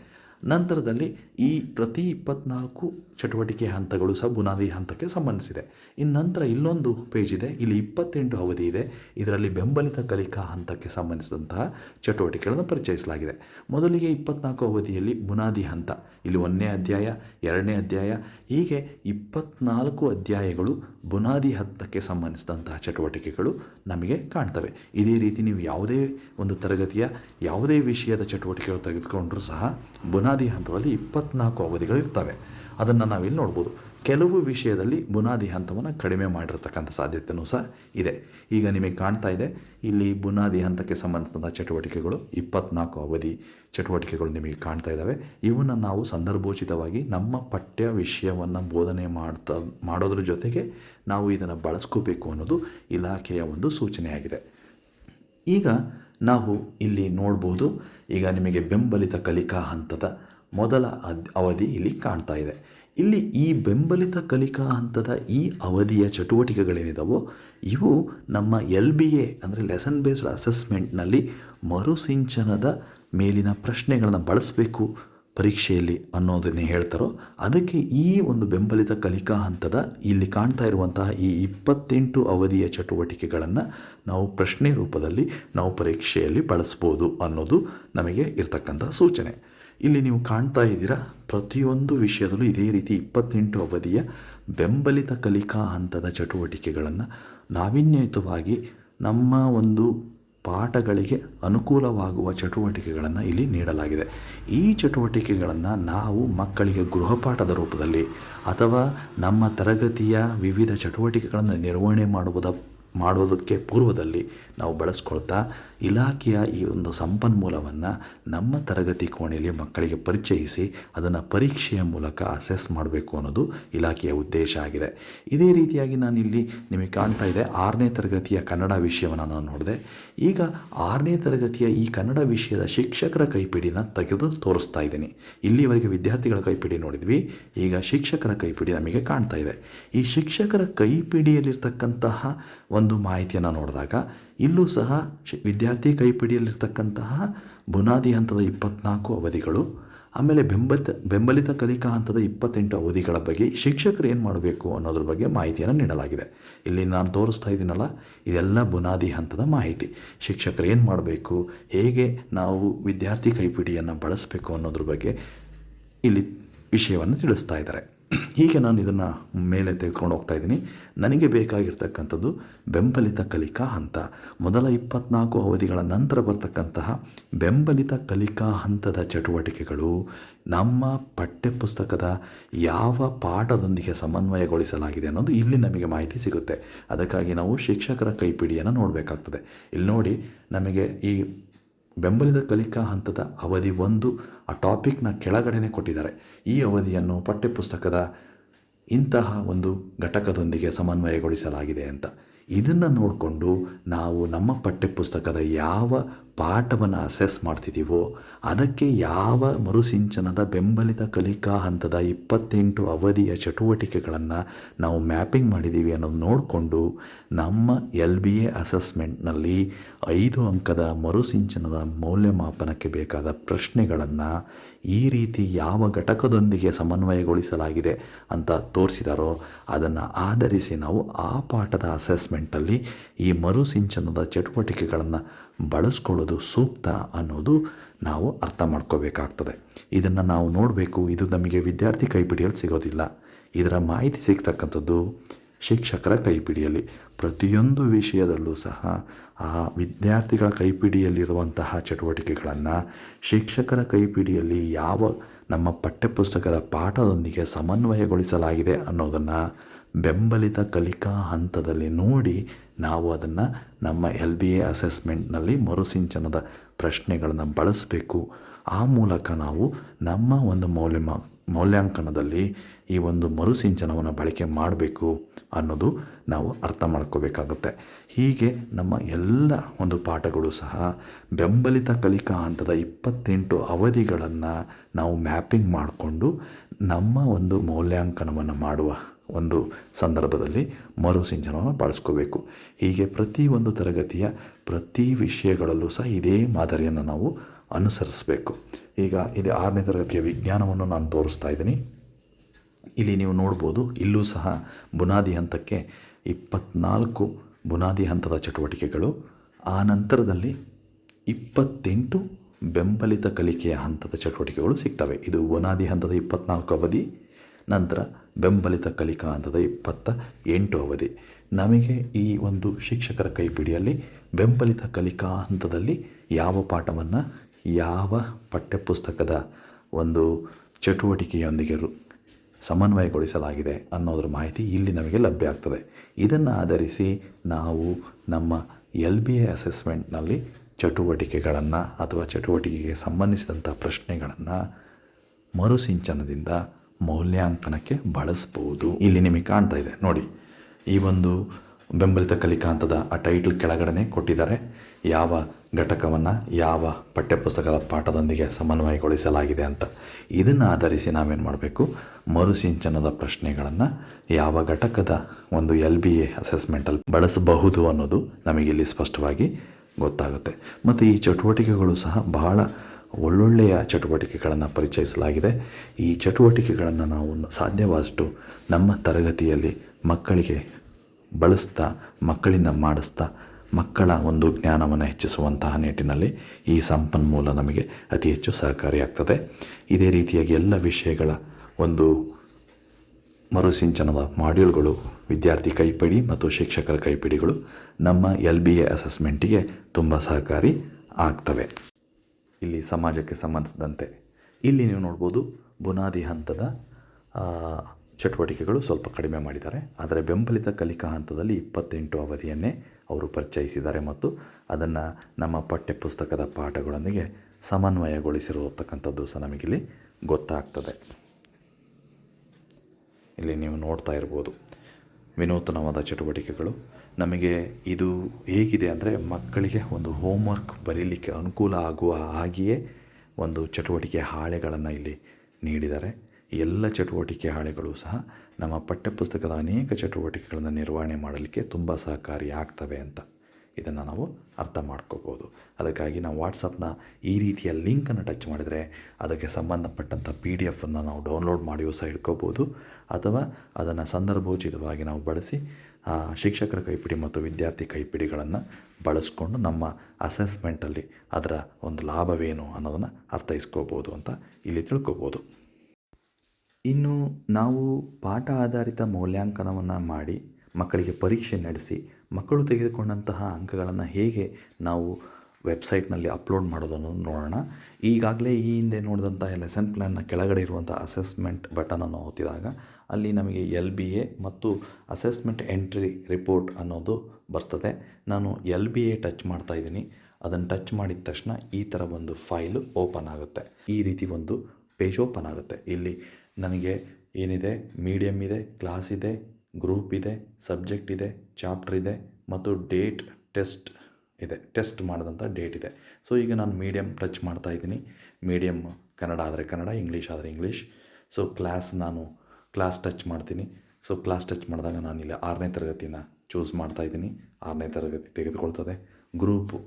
ನಂತರದಲ್ಲಿ ಈ ಪ್ರತಿ ಇಪ್ಪತ್ನಾಲ್ಕು ಚಟುವಟಿಕೆ ಹಂತಗಳು ಸಹ ಬುನಾದಿ ಹಂತಕ್ಕೆ ಸಂಬಂಧಿಸಿದೆ. ಇನ್ನು ನಂತರ ಇಲ್ಲೊಂದು ಪೇಜ್ ಇದೆ, ಇಲ್ಲಿ ಇಪ್ಪತ್ತೆಂಟು ಅವಧಿ ಇದೆ. ಇದರಲ್ಲಿ ಬೆಂಬಲಿತ ಕಲಿಕಾ ಹಂತಕ್ಕೆ ಸಂಬಂಧಿಸಿದಂತಹ ಚಟುವಟಿಕೆಗಳನ್ನು ಪರಿಚಯಿಸಲಾಗಿದೆ. ಮೊದಲಿಗೆ ಇಪ್ಪತ್ನಾಲ್ಕು ಅವಧಿಯಲ್ಲಿ ಬುನಾದಿ ಹಂತ, ಇಲ್ಲಿ ಒಂದನೇ ಅಧ್ಯಾಯ, ಎರಡನೇ ಅಧ್ಯಾಯ ಹೀಗೆ ಇಪ್ಪತ್ನಾಲ್ಕು ಅಧ್ಯಾಯಗಳು ಬುನಾದಿ ಹಂತಕ್ಕೆ ಸಂಬಂಧಿಸಿದಂತಹ ಚಟುವಟಿಕೆಗಳು ನಮಗೆ ಕಾಣ್ತವೆ. ಇದೇ ರೀತಿ ನೀವು ಯಾವುದೇ ಒಂದು ತರಗತಿಯ ಯಾವುದೇ ವಿಷಯದ ಚಟುವಟಿಕೆಗಳು ತೆಗೆದುಕೊಂಡರೂ ಸಹ ಬುನಾದಿ ಹಂತದಲ್ಲಿ ಇಪ್ಪತ್ನಾಲ್ಕು ಅವಧಿಗಳಿರ್ತವೆ ಅದನ್ನು ನಾವಿಲ್ಲಿ ನೋಡ್ಬೋದು. ಕೆಲವು ವಿಷಯದಲ್ಲಿ ಬುನಾದಿ ಹಂತವನ್ನು ಕಡಿಮೆ ಮಾಡಿರತಕ್ಕಂಥ ಸಾಧ್ಯತೆಯೂ ಸಹ ಇದೆ. ಈಗ ನಿಮಗೆ ಕಾಣ್ತಾ ಇದೆ, ಇಲ್ಲಿ ಬುನಾದಿ ಹಂತಕ್ಕೆ ಸಂಬಂಧಿಸಿದ ಚಟುವಟಿಕೆಗಳು, ಇಪ್ಪತ್ನಾಲ್ಕು ಅವಧಿ ಚಟುವಟಿಕೆಗಳು ನಿಮಗೆ ಕಾಣ್ತಾ ಇದ್ದಾವೆ ಇವನ್ನು ನಾವು ಸಂದರ್ಭೋಚಿತವಾಗಿ ನಮ್ಮ ಪಠ್ಯ ವಿಷಯವನ್ನು ಬೋಧನೆ ಮಾಡ್ತಾ, ಮಾಡೋದ್ರ ಜೊತೆಗೆ ನಾವು ಇದನ್ನು ಬಳಸ್ಕೋಬೇಕು ಅನ್ನೋದು ಇಲಾಖೆಯ ಒಂದು ಸೂಚನೆಯಾಗಿದೆ. ಈಗ ನಾವು ಇಲ್ಲಿ ನೋಡ್ಬೋದು, ಈಗ ನಿಮಗೆ ಬೆಂಬಲಿತ ಕಲಿಕಾ ಹಂತದ ಮೊದಲ ಅವಧಿ ಇಲ್ಲಿ ಕಾಣ್ತಾ ಇದೆ. ಇಲ್ಲಿ ಈ ಬೆಂಬಲಿತ ಕಲಿಕಾ ಹಂತದ ಈ ಅವಧಿಯ ಚಟುವಟಿಕೆಗಳೇನಿದಾವೋ ಇವು ನಮ್ಮ ಎಲ್ ಬಿ ಎ ಅಂದರೆ ಲೆಸನ್ ಬೇಸ್ಡ್ ಅಸೆಸ್ಮೆಂಟ್ನಲ್ಲಿ ಮರುಸಿಂಚನದ ಮೇಲಿನ ಪ್ರಶ್ನೆಗಳನ್ನು ಬಳಸಬೇಕು ಪರೀಕ್ಷೆಯಲ್ಲಿ ಅನ್ನೋದನ್ನೇ ಹೇಳ್ತಾರೋ, ಅದಕ್ಕೆ ಈ ಒಂದು ಬೆಂಬಲಿತ ಕಲಿಕಾ ಹಂತದ ಇಲ್ಲಿ ಕಾಣ್ತಾ ಇರುವಂತಹ ಈ ಇಪ್ಪತ್ತೆಂಟು ಅವಧಿಯ ಚಟುವಟಿಕೆಗಳನ್ನು ನಾವು ಪ್ರಶ್ನೆ ರೂಪದಲ್ಲಿ ನಾವು ಪರೀಕ್ಷೆಯಲ್ಲಿ ಬಳಸ್ಬೋದು ಅನ್ನೋದು ನಮಗೆ ಇರ್ತಕ್ಕಂಥ ಸೂಚನೆ. ಇಲ್ಲಿ ನೀವು ಕಾಣ್ತಾ ಇದ್ದೀರಾ, ಪ್ರತಿಯೊಂದು ವಿಷಯದಲ್ಲೂ ಇದೇ ರೀತಿ ಇಪ್ಪತ್ತೆಂಟು ಅವಧಿಯ ಬೆಂಬಲಿತ ಕಲಿಕಾ ಹಂತದ ಚಟುವಟಿಕೆಗಳನ್ನು ನಾವೀನ್ಯಯುತವಾಗಿ ನಮ್ಮ ಒಂದು ಪಾಠಗಳಿಗೆ ಅನುಕೂಲವಾಗುವ ಚಟುವಟಿಕೆಗಳನ್ನು ಇಲ್ಲಿ ನೀಡಲಾಗಿದೆ. ಈ ಚಟುವಟಿಕೆಗಳನ್ನು ನಾವು ಮಕ್ಕಳಿಗೆ ಗೃಹಪಾಠದ ರೂಪದಲ್ಲಿ ಅಥವಾ ನಮ್ಮ ತರಗತಿಯ ವಿವಿಧ ಚಟುವಟಿಕೆಗಳನ್ನು ನಿರ್ವಹಣೆ ಮಾಡುವುದ ಮಾಡೋದಕ್ಕೆ ಪೂರ್ವದಲ್ಲಿ ನಾವು ಬಳಸ್ಕೊಳ್ತಾ ಇಲಾಖೆಯ ಈ ಒಂದು ಸಂಪನ್ಮೂಲವನ್ನು ನಮ್ಮ ತರಗತಿ ಕೋಣೆಯಲ್ಲಿ ಮಕ್ಕಳಿಗೆ ಪರಿಚಯಿಸಿ ಅದನ್ನು ಪರೀಕ್ಷೆಯ ಮೂಲಕ ಅಸೆಸ್ ಮಾಡಬೇಕು ಅನ್ನೋದು ಇಲಾಖೆಯ ಉದ್ದೇಶ ಆಗಿದೆ. ಇದೇ ರೀತಿಯಾಗಿ ನಾನಿಲ್ಲಿ ನಿಮಗೆ ಕಾಣ್ತಾ ಇದೆ ಆರನೇ ತರಗತಿಯ ಕನ್ನಡ ವಿಷಯವನ್ನು ನಾನು ನೋಡಿದೆ. ಈಗ ಆರನೇ ತರಗತಿಯ ಈ ಕನ್ನಡ ವಿಷಯದ ಶಿಕ್ಷಕರ ಕೈಪಿಡಿನ ತೆಗೆದು ತೋರಿಸ್ತಾ ಇದ್ದೀನಿ. ಇಲ್ಲಿವರೆಗೆ ವಿದ್ಯಾರ್ಥಿಗಳ ಕೈಪಿಡಿ ನೋಡಿದ್ವಿ, ಈಗ ಶಿಕ್ಷಕರ ಕೈಪಿಡಿ ನಮಗೆ ಕಾಣ್ತಾ ಇದೆ. ಈ ಶಿಕ್ಷಕರ ಕೈಪಿಡಿಯಲ್ಲಿರ್ತಕ್ಕಂತಹ ಒಂದು ಮಾಹಿತಿಯನ್ನು ನೋಡಿದಾಗ ಇಲ್ಲೂ ಸಹ ವಿದ್ಯಾರ್ಥಿ ಕೈಪಿಡಿಯಲ್ಲಿರ್ತಕ್ಕಂತಹ ಬುನಾದಿ ಹಂತದ ಇಪ್ಪತ್ನಾಲ್ಕು ಅವಧಿಗಳು, ಆಮೇಲೆ ಬೆಂಬಲಿತ ಬೆಂಬಲಿತ ಕಲಿಕಾ ಹಂತದ ಇಪ್ಪತ್ತೆಂಟು ಅವಧಿಗಳ ಬಗ್ಗೆ ಶಿಕ್ಷಕರು ಏನು ಮಾಡಬೇಕು ಅನ್ನೋದ್ರ ಬಗ್ಗೆ ಮಾಹಿತಿಯನ್ನು ನೀಡಲಾಗಿದೆ. ಇಲ್ಲಿ ನಾನು ತೋರಿಸ್ತಾ ಇದ್ದೀನಲ್ಲ, ಇದೆಲ್ಲ ಬುನಾದಿ ಹಂತದ ಮಾಹಿತಿ. ಶಿಕ್ಷಕರು ಏನು ಮಾಡಬೇಕು, ಹೇಗೆ ನಾವು ವಿದ್ಯಾರ್ಥಿ ಕೈಪಿಡಿಯನ್ನು ಬಳಸಬೇಕು ಅನ್ನೋದ್ರ ಬಗ್ಗೆ ಇಲ್ಲಿ ವಿಷಯವನ್ನು ತಿಳಿಸ್ತಾ ಇದ್ದಾರೆ. ಹೀಗೆ ನಾನು ಇದನ್ನು ಮೇಲೆ ತೆಗೆದುಕೊಂಡು ಹೋಗ್ತಾ ಇದ್ದೀನಿ. ನನಗೆ ಬೇಕಾಗಿರ್ತಕ್ಕಂಥದ್ದು ಬೆಂಬಲಿತ ಕಲಿಕಾ ಹಂತ. ಮೊದಲ ಇಪ್ಪತ್ನಾಲ್ಕು ಅವಧಿಗಳ ನಂತರ ಬರ್ತಕ್ಕಂತಹ ಬೆಂಬಲಿತ ಕಲಿಕಾ ಹಂತದ ಚಟುವಟಿಕೆಗಳು ನಮ್ಮ ಪಠ್ಯಪುಸ್ತಕದ ಯಾವ ಪಾಠದೊಂದಿಗೆ ಸಮನ್ವಯಗೊಳಿಸಲಾಗಿದೆ ಅನ್ನೋದು ಇಲ್ಲಿ ನಮಗೆ ಮಾಹಿತಿ ಸಿಗುತ್ತೆ. ಅದಕ್ಕಾಗಿ ನಾವು ಶಿಕ್ಷಕರ ಕೈಪಿಡಿಯನ್ನು ನೋಡಬೇಕಾಗ್ತದೆ. ಇಲ್ಲಿ ನೋಡಿ, ನಮಗೆ ಈ ಬೆಂಬಲಿತ ಕಲಿಕಾ ಹಂತದ ಅವಧಿ ಒಂದು ಆ ಟಾಪಿಕ್ನ ಕೆಳಗಡೆನೆ ಕೊಟ್ಟಿದ್ದಾರೆ. ಈ ಅವಧಿಯನ್ನು ಪಠ್ಯಪುಸ್ತಕದ ಇಂತಹ ಒಂದು ಘಟಕದೊಂದಿಗೆ ಸಮನ್ವಯಗೊಳಿಸಲಾಗಿದೆ ಅಂತ. ಇದನ್ನು ನೋಡಿಕೊಂಡು ನಾವು ನಮ್ಮ ಪಠ್ಯಪುಸ್ತಕದ ಯಾವ ಪಾಠವನ್ನು ಅಸೆಸ್ ಮಾಡ್ತಿದ್ದೀವೋ ಅದಕ್ಕೆ ಯಾವ ಮರುಸಿಂಚನದ ಬೆಂಬಲಿತ ಕಲಿಕಾ ಹಂತದ ಇಪ್ಪತ್ತೆಂಟು ಅವಧಿಯ ಚಟುವಟಿಕೆಗಳನ್ನು ನಾವು ಮ್ಯಾಪಿಂಗ್ ಮಾಡಿದ್ದೀವಿ ಅನ್ನೋದು ನೋಡಿಕೊಂಡು ನಮ್ಮ ಎಲ್ ಬಿ ಎ ಅಸೆಸ್ಮೆಂಟ್ನಲ್ಲಿ ಐದು ಅಂಕದ ಮರುಸಿಂಚನದ ಮೌಲ್ಯಮಾಪನಕ್ಕೆ ಬೇಕಾದ ಪ್ರಶ್ನೆಗಳನ್ನು ಈ ರೀತಿ ಯಾವ ಘಟಕದೊಂದಿಗೆ ಸಮನ್ವಯಗೊಳಿಸಲಾಗಿದೆ ಅಂತ ತೋರಿಸಿದಾರೋ, ಅದನ್ನು ಆಧರಿಸಿ ನಾವು ಆ ಪಾಠದ ಅಸೆಸ್ಮೆಂಟಲ್ಲಿ ಈ ಮರುಸಿಂಚನದ ಚಟುವಟಿಕೆಗಳನ್ನು ಬಳಸ್ಕೊಳ್ಳೋದು ಸೂಕ್ತ ಅನ್ನೋದು ನಾವು ಅರ್ಥ ಮಾಡ್ಕೋಬೇಕಾಗ್ತದೆ. ಇದನ್ನು ನಾವು ನೋಡಬೇಕು. ಇದು ನಮಗೆ ವಿದ್ಯಾರ್ಥಿ ಕೈಪಿಡಿಯಲ್ಲಿ ಸಿಗೋದಿಲ್ಲ. ಇದರ ಮಾಹಿತಿ ಸಿಗ್ತಕ್ಕಂಥದ್ದು ಶಿಕ್ಷಕರ ಕೈಪಿಡಿಯಲ್ಲಿ. ಪ್ರತಿಯೊಂದು ವಿಷಯದಲ್ಲೂ ಸಹ ಆ ವಿದ್ಯಾರ್ಥಿಗಳ ಕೈಪಿಡಿಯಲ್ಲಿರುವಂತಹ ಚಟುವಟಿಕೆಗಳನ್ನು ಶಿಕ್ಷಕರ ಕೈಪಿಡಿಯಲ್ಲಿ ಯಾವ ನಮ್ಮ ಪಠ್ಯಪುಸ್ತಕದ ಪಾಠದೊಂದಿಗೆ ಸಮನ್ವಯಗೊಳಿಸಲಾಗಿದೆ ಅನ್ನೋದನ್ನು ಬೆಂಬಲಿತ ಕಲಿಕಾ ಹಂತದಲ್ಲಿ ನೋಡಿ ನಾವು ಅದನ್ನು ನಮ್ಮ ಎಲ್ ಬಿ ಎ ಅಸೆಸ್ಮೆಂಟ್ನಲ್ಲಿ ಮರುಸಿಂಚನದ ಪ್ರಶ್ನೆಗಳನ್ನು ಬಳಸಬೇಕು. ಆ ಮೂಲಕ ನಾವು ನಮ್ಮ ಒಂದು ಮೌಲ್ಯಮ, ಮೌಲ್ಯಾಂಕನದಲ್ಲಿ ಈ ಒಂದು ಮರುಸಿಂಚನವನ್ನು ಬಳಕೆ ಮಾಡಬೇಕು ಅನ್ನೋದು ನಾವು ಅರ್ಥ ಮಾಡ್ಕೋಬೇಕಾಗುತ್ತೆ. ಹೀಗೆ ನಮ್ಮ ಎಲ್ಲ ಒಂದು ಪಾಠಗಳು ಸಹ ಬೆಂಬಲಿತ ಕಲಿಕಾ ಹಂತದ ಇಪ್ಪತ್ತೆಂಟು ಅವಧಿಗಳನ್ನು ನಾವು ಮ್ಯಾಪಿಂಗ್ ಮಾಡಿಕೊಂಡು ನಮ್ಮ ಒಂದು ಮೌಲ್ಯಾಂಕನವನ್ನು ಮಾಡುವ ಒಂದು ಸಂದರ್ಭದಲ್ಲಿ ಮರುಸಿಂಚನವನ್ನು ಬಳಸ್ಕೋಬೇಕು. ಹೀಗೆ ಪ್ರತಿ ಒಂದು ತರಗತಿಯ ಪ್ರತಿ ವಿಷಯಗಳಲ್ಲೂ ಸಹ ಇದೇ ಮಾದರಿಯನ್ನು ನಾವು ಅನುಸರಿಸಬೇಕು. ಈಗ ಇದು ಆರನೇ ತರಗತಿಯ ವಿಜ್ಞಾನವನ್ನು ನಾನು ತೋರಿಸ್ತಾ ಇದ್ದೀನಿ. ಇಲ್ಲಿ ನೀವು ನೋಡ್ಬೋದು, ಇಲ್ಲೂ ಸಹ ಬುನಾದಿ ಹಂತಕ್ಕೆ ಇಪ್ಪತ್ನಾಲ್ಕು ಬುನಾದಿ ಹಂತದ ಚಟುವಟಿಕೆಗಳು, ಆ ನಂತರದಲ್ಲಿ ಇಪ್ಪತ್ತೆಂಟು ಬೆಂಬಲಿತ ಕಲಿಕೆಯ ಹಂತದ ಚಟುವಟಿಕೆಗಳು ಸಿಗ್ತವೆ. ಇದು ಬುನಾದಿ ಹಂತದ ಇಪ್ಪತ್ನಾಲ್ಕು ಅವಧಿ, ನಂತರ ಬೆಂಬಲಿತ ಕಲಿಕಾ ಹಂತದ ಇಪ್ಪತ್ತ ಎಂಟು ಅವಧಿ. ನಮಗೆ ಈ ಒಂದು ಶಿಕ್ಷಕರ ಕೈಪಿಡಿಯಲ್ಲಿ ಬೆಂಬಲಿತ ಕಲಿಕಾ ಹಂತದಲ್ಲಿ ಯಾವ ಪಾಠವನ್ನು ಯಾವ ಪಠ್ಯಪುಸ್ತಕದ ಒಂದು ಚಟುವಟಿಕೆಯೊಂದಿಗೆ ಸಮನ್ವಯಗೊಳಿಸಲಾಗಿದೆ ಅನ್ನೋದ್ರ ಮಾಹಿತಿ ಇಲ್ಲಿ ನಮಗೆ ಲಭ್ಯ ಆಗ್ತದೆ. ಇದನ್ನು ಆಧರಿಸಿ ನಾವು ನಮ್ಮ ಎಲ್ ಬಿ ಎ ಅಸೆಸ್ಮೆಂಟ್ನಲ್ಲಿ ಚಟುವಟಿಕೆಗಳನ್ನು ಅಥವಾ ಚಟುವಟಿಕೆಗೆ ಸಂಬಂಧಿಸಿದಂಥ ಪ್ರಶ್ನೆಗಳನ್ನು ಮರುಸಿಂಚನದಿಂದ ಮೌಲ್ಯಾಂಕನಕ್ಕೆ ಬಳಸ್ಬೋದು. ಇಲ್ಲಿ ನಿಮಗೆ ಕಾಣ್ತಾ ಇದೆ. ನೋಡಿ, ಈ ಒಂದು ಬೆಂಬಲಿತ ಕಲಿಕಾಂತದ ಆ ಟೈಟ್ಲ್ ಕೆಳಗಡೆ ಕೊಟ್ಟಿದ್ದಾರೆ. ಯಾವ ಘಟಕವನ್ನು ಯಾವ ಪಠ್ಯಪುಸ್ತಕದ ಪಾಠದೊಂದಿಗೆ ಸಮನ್ವಯಗೊಳಿಸಲಾಗಿದೆ ಅಂತ. ಇದನ್ನು ಆಧರಿಸಿ ನಾವೇನು ಮಾಡಬೇಕು? ಮರುಸಿಂಚನದ ಪ್ರಶ್ನೆಗಳನ್ನು ಯಾವ ಘಟಕದ ಒಂದು ಎಲ್ ಬಿ ಎ ಅಸೆಸ್ಮೆಂಟಲ್ಲಿ ಬಳಸಬಹುದು ಅನ್ನೋದು ನಮಗಿಲ್ಲಿ ಸ್ಪಷ್ಟವಾಗಿ ಗೊತ್ತಾಗುತ್ತೆ. ಮತ್ತು ಈ ಚಟುವಟಿಕೆಗಳು ಸಹ ಬಹಳ ಒಳ್ಳೊಳ್ಳೆಯ ಚಟುವಟಿಕೆಗಳನ್ನು ಪರಿಚಯಿಸಲಾಗಿದೆ. ಈ ಚಟುವಟಿಕೆಗಳನ್ನು ನಾವು ಸಾಧ್ಯವಾದಷ್ಟು ನಮ್ಮ ತರಗತಿಯಲ್ಲಿ ಮಕ್ಕಳಿಗೆ ಬಳಸ್ತಾ, ಮಕ್ಕಳಿಂದ ಮಾಡಿಸ್ತಾ ಮಕ್ಕಳ ಒಂದು ಜ್ಞಾನವನ್ನು ಹೆಚ್ಚಿಸುವಂತಹ ನಿಟ್ಟಿನಲ್ಲಿ ಈ ಸಂಪನ್ಮೂಲ ನಮಗೆ ಅತಿ ಹೆಚ್ಚು ಸಹಕಾರಿಯಾಗ್ತದೆ. ಇದೇ ರೀತಿಯಾಗಿ ಎಲ್ಲ ವಿಷಯಗಳ ಒಂದು ಮರುಸಿಂಚನದ ಮಾಡ್ಯೂಲ್ಗಳು ವಿದ್ಯಾರ್ಥಿ ಕೈಪಿಡಿ ಮತ್ತು ಶಿಕ್ಷಕರ ಕೈಪಿಡಿಗಳು ನಮ್ಮ ಎಲ್ ಬಿ ಎ ಅಸೆಸ್ಮೆಂಟಿಗೆ ತುಂಬ ಸಹಕಾರಿ ಆಗ್ತವೆ. ಇಲ್ಲಿ ಸಮಾಜಕ್ಕೆ ಸಂಬಂಧಿಸಿದಂತೆ ಇಲ್ಲಿ ನೀವು ನೋಡ್ಬೋದು ಬುನಾದಿ ಹಂತದ ಚಟುವಟಿಕೆಗಳು ಸ್ವಲ್ಪ ಕಡಿಮೆ ಮಾಡಿದ್ದಾರೆ. ಆದರೆ ಬೆಂಬಲಿತ ಕಲಿಕಾ ಹಂತದಲ್ಲಿ ಇಪ್ಪತ್ತೆಂಟು ಅವಧಿಯನ್ನೇ ಅವರು ಪರಿಚಯಿಸಿದ್ದಾರೆ ಮತ್ತು ಅದನ್ನು ನಮ್ಮ ಪಠ್ಯಪುಸ್ತಕದ ಪಾಠಗಳೊಂದಿಗೆ ಸಮನ್ವಯಗೊಳಿಸಿರತಕ್ಕಂಥದ್ದು ಸಹ ನಮಗಿಲ್ಲಿ ಗೊತ್ತಾಗ್ತದೆ. ಇಲ್ಲಿ ನೀವು ನೋಡ್ತಾ ಇರ್ಬೋದು ವಿನೂತನವಾದ ಚಟುವಟಿಕೆಗಳು. ನಮಗೆ ಇದು ಹೇಗಿದೆ ಅಂದರೆ ಮಕ್ಕಳಿಗೆ ಒಂದು ಹೋಮ್ವರ್ಕ್ ಬರೀಲಿಕ್ಕೆ ಅನುಕೂಲ ಆಗುವ ಹಾಗೆಯೇ ಒಂದು ಚಟುವಟಿಕೆ ಹಾಳೆಗಳನ್ನು ಇಲ್ಲಿ ನೀಡಿದ್ದಾರೆ. ಎಲ್ಲ ಚಟುವಟಿಕೆ ಹಾಳೆಗಳು ಸಹ ನಮ್ಮ ಪಠ್ಯಪುಸ್ತಕದ ಅನೇಕ ಚಟುವಟಿಕೆಗಳನ್ನು ನಿರ್ವಹಣೆ ಮಾಡಲಿಕ್ಕೆ ತುಂಬ ಸಹಕಾರಿ ಆಗ್ತವೆ ಅಂತ. ಇದನ್ನು ನಾವು ಅರ್ಥ ಮಾಡ್ಕೋಬೋದು. ಅದಕ್ಕಾಗಿ ನಾವು ವಾಟ್ಸಪ್ನ ಈ ರೀತಿಯ ಲಿಂಕನ್ನು ಟಚ್ ಮಾಡಿದರೆ ಅದಕ್ಕೆ ಸಂಬಂಧಪಟ್ಟಂಥ ಪಿ ಡಿ ಎಫನ್ನು ನಾವು ಡೌನ್ಲೋಡ್ ಮಾಡಿಯೂ ಸಹ ಇಟ್ಕೋಬೋದು. ಅಥವಾ ಅದನ್ನು ಸಂದರ್ಭೋಚಿತವಾಗಿ ನಾವು ಬಳಸಿ ಶಿಕ್ಷಕರ ಕೈಪಿಡಿ ಮತ್ತು ವಿದ್ಯಾರ್ಥಿ ಕೈಪಿಡಿಗಳನ್ನು ಬಳಸ್ಕೊಂಡು ನಮ್ಮ ಅಸೆಸ್ಮೆಂಟಲ್ಲಿ ಅದರ ಒಂದು ಲಾಭವೇನು ಅನ್ನೋದನ್ನು ಅರ್ಥೈಸ್ಕೋಬೋದು ಅಂತ ಇಲ್ಲಿ ತಿಳ್ಕೊಬೋದು. ಇನ್ನು ನಾವು ಪಾಠ ಆಧಾರಿತ ಮೌಲ್ಯಾಂಕನವನ್ನು ಮಾಡಿ ಮಕ್ಕಳಿಗೆ ಪರೀಕ್ಷೆ ನಡೆಸಿ ಮಕ್ಕಳು ತೆಗೆದುಕೊಂಡಂತಹ ಅಂಕಗಳನ್ನು ಹೇಗೆ ನಾವು ವೆಬ್ಸೈಟ್ನಲ್ಲಿ ಅಪ್ಲೋಡ್ ಮಾಡೋದನ್ನು ನೋಡೋಣ. ಈಗಾಗಲೇ ಈ ಹಿಂದೆ ನೋಡಿದಂಥ ಲೆಸನ್ ಪ್ಲ್ಯಾನ್ನ ಕೆಳಗಡೆ ಇರುವಂಥ ಅಸೆಸ್ಮೆಂಟ್ ಬಟನನ್ನು ಒತ್ತಿದಾಗ ಅಲ್ಲಿ ನಮಗೆ ಎಲ್ ಬಿ ಎ ಮತ್ತು ಅಸೆಸ್ಮೆಂಟ್ ಎಂಟ್ರಿ ರಿಪೋರ್ಟ್ ಅನ್ನೋದು ಬರ್ತದೆ. ನಾನು ಎಲ್ ಬಿ ಎ ಟಚ್ ಮಾಡ್ತಾ ಇದ್ದೀನಿ. ಅದನ್ನು ಟಚ್ ಮಾಡಿದ ತಕ್ಷಣ ಈ ಥರ ಒಂದು ಫೈಲು ಓಪನ್ ಆಗುತ್ತೆ. ಈ ರೀತಿ ಒಂದು ಪೇಜ್ ಓಪನ್ ಆಗುತ್ತೆ. ಇಲ್ಲಿ ನನಗೆ ಏನಿದೆ ಮೀಡಿಯಮ್ ಇದೆ ಕ್ಲಾಸ್ ಇದೆ ಗ್ರೂಪ್ ಇದೆ ಸಬ್ಜೆಕ್ಟ್ ಇದೆ ಚಾಪ್ಟರ್ ಇದೆ ಮತ್ತು ಡೇಟ್ ಟೆಸ್ಟ್ ಇದೆ. ಟೆಸ್ಟ್ ಮಾಡಿದಂಥ ಡೇಟ್ ಇದೆ. ಸೊ ಈಗ ನಾನು ಮೀಡಿಯಮ್ ಟಚ್ ಮಾಡ್ತಾ ಇದ್ದೀನಿ. ಮೀಡಿಯಮ್ ಕನ್ನಡ ಆದರೆ ಕನ್ನಡ ಇಂಗ್ಲೀಷ್ ಆದರೆ ಇಂಗ್ಲೀಷ್ ಸೊ ಕ್ಲಾಸ್ ನಾನು ಕ್ಲಾಸ್ ಟಚ್ ಮಾಡ್ತೀನಿ. ಸೊ ಕ್ಲಾಸ್ ಟಚ್ ಮಾಡಿದಾಗ ನಾನು ಇಲ್ಲಿ ಆರನೇ ತರಗತಿನ ಚೂಸ್ ಮಾಡ್ತಾ ಇದ್ದೀನಿ. ಆರನೇ ತರಗತಿ ತೆಗೆದುಕೊಳ್ತದೆ. ಗ್ರೂಪು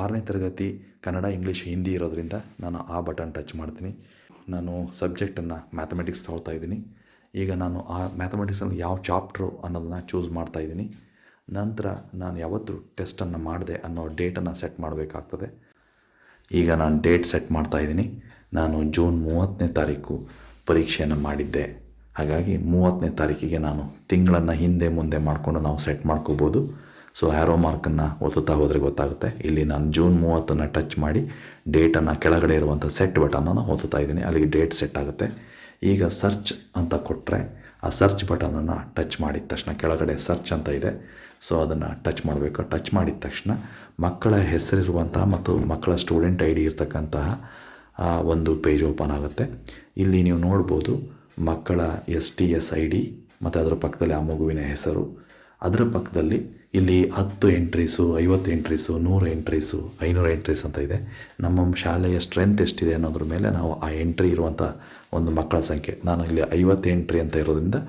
ಆರನೇ ತರಗತಿ ಕನ್ನಡ ಇಂಗ್ಲೀಷ್ ಹಿಂದಿ ಇರೋದ್ರಿಂದ ನಾನು ಆ ಬಟನ್ ಟಚ್ ಮಾಡ್ತೀನಿ. ನಾನು ಸಬ್ಜೆಕ್ಟನ್ನು ಮ್ಯಾಥಮೆಟಿಕ್ಸ್ ತೊಗೊಳ್ತಾ ಇದ್ದೀನಿ. ಈಗ ನಾನು ಆ ಮ್ಯಾಥಮೆಟಿಕ್ಸಲ್ಲಿ ಯಾವ ಚಾಪ್ಟ್ರು ಅನ್ನೋದನ್ನು ಚೂಸ್ ಮಾಡ್ತಾ ಇದ್ದೀನಿ. ನಂತರ ನಾನು ಯಾವತ್ತೂ ಟೆಸ್ಟನ್ನು ಮಾಡಿದೆ ಅನ್ನೋ ಡೇಟನ್ನು ಸೆಟ್ ಮಾಡಬೇಕಾಗ್ತದೆ. ಈಗ ನಾನು ಡೇಟ್ ಸೆಟ್ ಮಾಡ್ತಾ ಇದ್ದೀನಿ. ನಾನು ಜೂನ್ ಮೂವತ್ತನೇ ತಾರೀಕು ಪರೀಕ್ಷೆಯನ್ನು ಮಾಡಿದ್ದೆ. ಹಾಗಾಗಿ ಮೂವತ್ತನೇ ತಾರೀಕಿಗೆ ನಾನು ತಿಂಗಳನ್ನು ಹಿಂದೆ ಮುಂದೆ ಮಾಡಿಕೊಂಡು ನಾವು ಸೆಟ್ ಮಾಡ್ಕೋಬೋದು. ಸೊ ಹ್ಯಾರೋ ಮಾರ್ಕನ್ನು ಒತ್ತುತ್ತಾ ಹೋದರೆ ಗೊತ್ತಾಗುತ್ತೆ. ಇಲ್ಲಿ ನಾನು ಜೂನ್ ಮೂವತ್ತನ್ನು ಟಚ್ ಮಾಡಿ ಡೇಟನ್ನು ಕೆಳಗಡೆ ಇರುವಂಥ ಸೆಟ್ ಬಟನನ್ನು ಒತ್ತುತ್ತಾ ಇದ್ದೀನಿ. ಅಲ್ಲಿಗೆ ಡೇಟ್ ಸೆಟ್ ಆಗುತ್ತೆ. ಈಗ ಸರ್ಚ್ ಅಂತ ಕೊಟ್ಟರೆ ಆ ಸರ್ಚ್ ಬಟನನ್ನು ಟಚ್ ಮಾಡಿದ ತಕ್ಷಣ ಕೆಳಗಡೆ ಸರ್ಚ್ ಅಂತ ಇದೆ. ಸೊ ಅದನ್ನು ಟಚ್ ಮಾಡಬೇಕು. ಟಚ್ ಮಾಡಿದ ತಕ್ಷಣ ಮಕ್ಕಳ ಹೆಸರಿರುವಂತಹ ಮತ್ತು ಮಕ್ಕಳ ಸ್ಟೂಡೆಂಟ್ ಐ ಡಿ ಇರ್ತಕ್ಕಂತಹ ಒಂದು ಪೇಜ್ ಓಪನ್ ಆಗುತ್ತೆ. ಇಲ್ಲಿ ನೀವು ನೋಡ್ಬೋದು ಮಕ್ಕಳ S T S I D ಮತ್ತು ಅದರ ಪಕ್ಕದಲ್ಲಿ ಆ ಮಗುವಿನ ಹೆಸರು. ಅದರ ಪಕ್ಕದಲ್ಲಿ ಇಲ್ಲಿ ಹತ್ತು ಎಂಟ್ರೀಸು, ಐವತ್ತು ಎಂಟ್ರೀಸು, ನೂರು ಎಂಟ್ರೀಸು, ಐನೂರು ಎಂಟ್ರೀಸ್ ಅಂತ ಇದೆ. ನಮ್ಮ ಶಾಲೆಯ ಸ್ಟ್ರೆಂತ್ ಎಷ್ಟಿದೆ ಅನ್ನೋದ್ರ ಮೇಲೆ ನಾವು ಆ ಎಂಟ್ರಿ ಇರುವಂಥ ಒಂದು ಮಕ್ಕಳ ಸಂಖ್ಯೆ. ನಾನು ಇಲ್ಲಿ ಐವತ್ತು ಎಂಟ್ರಿ ಅಂತ ಇರೋದ್ರಿಂದ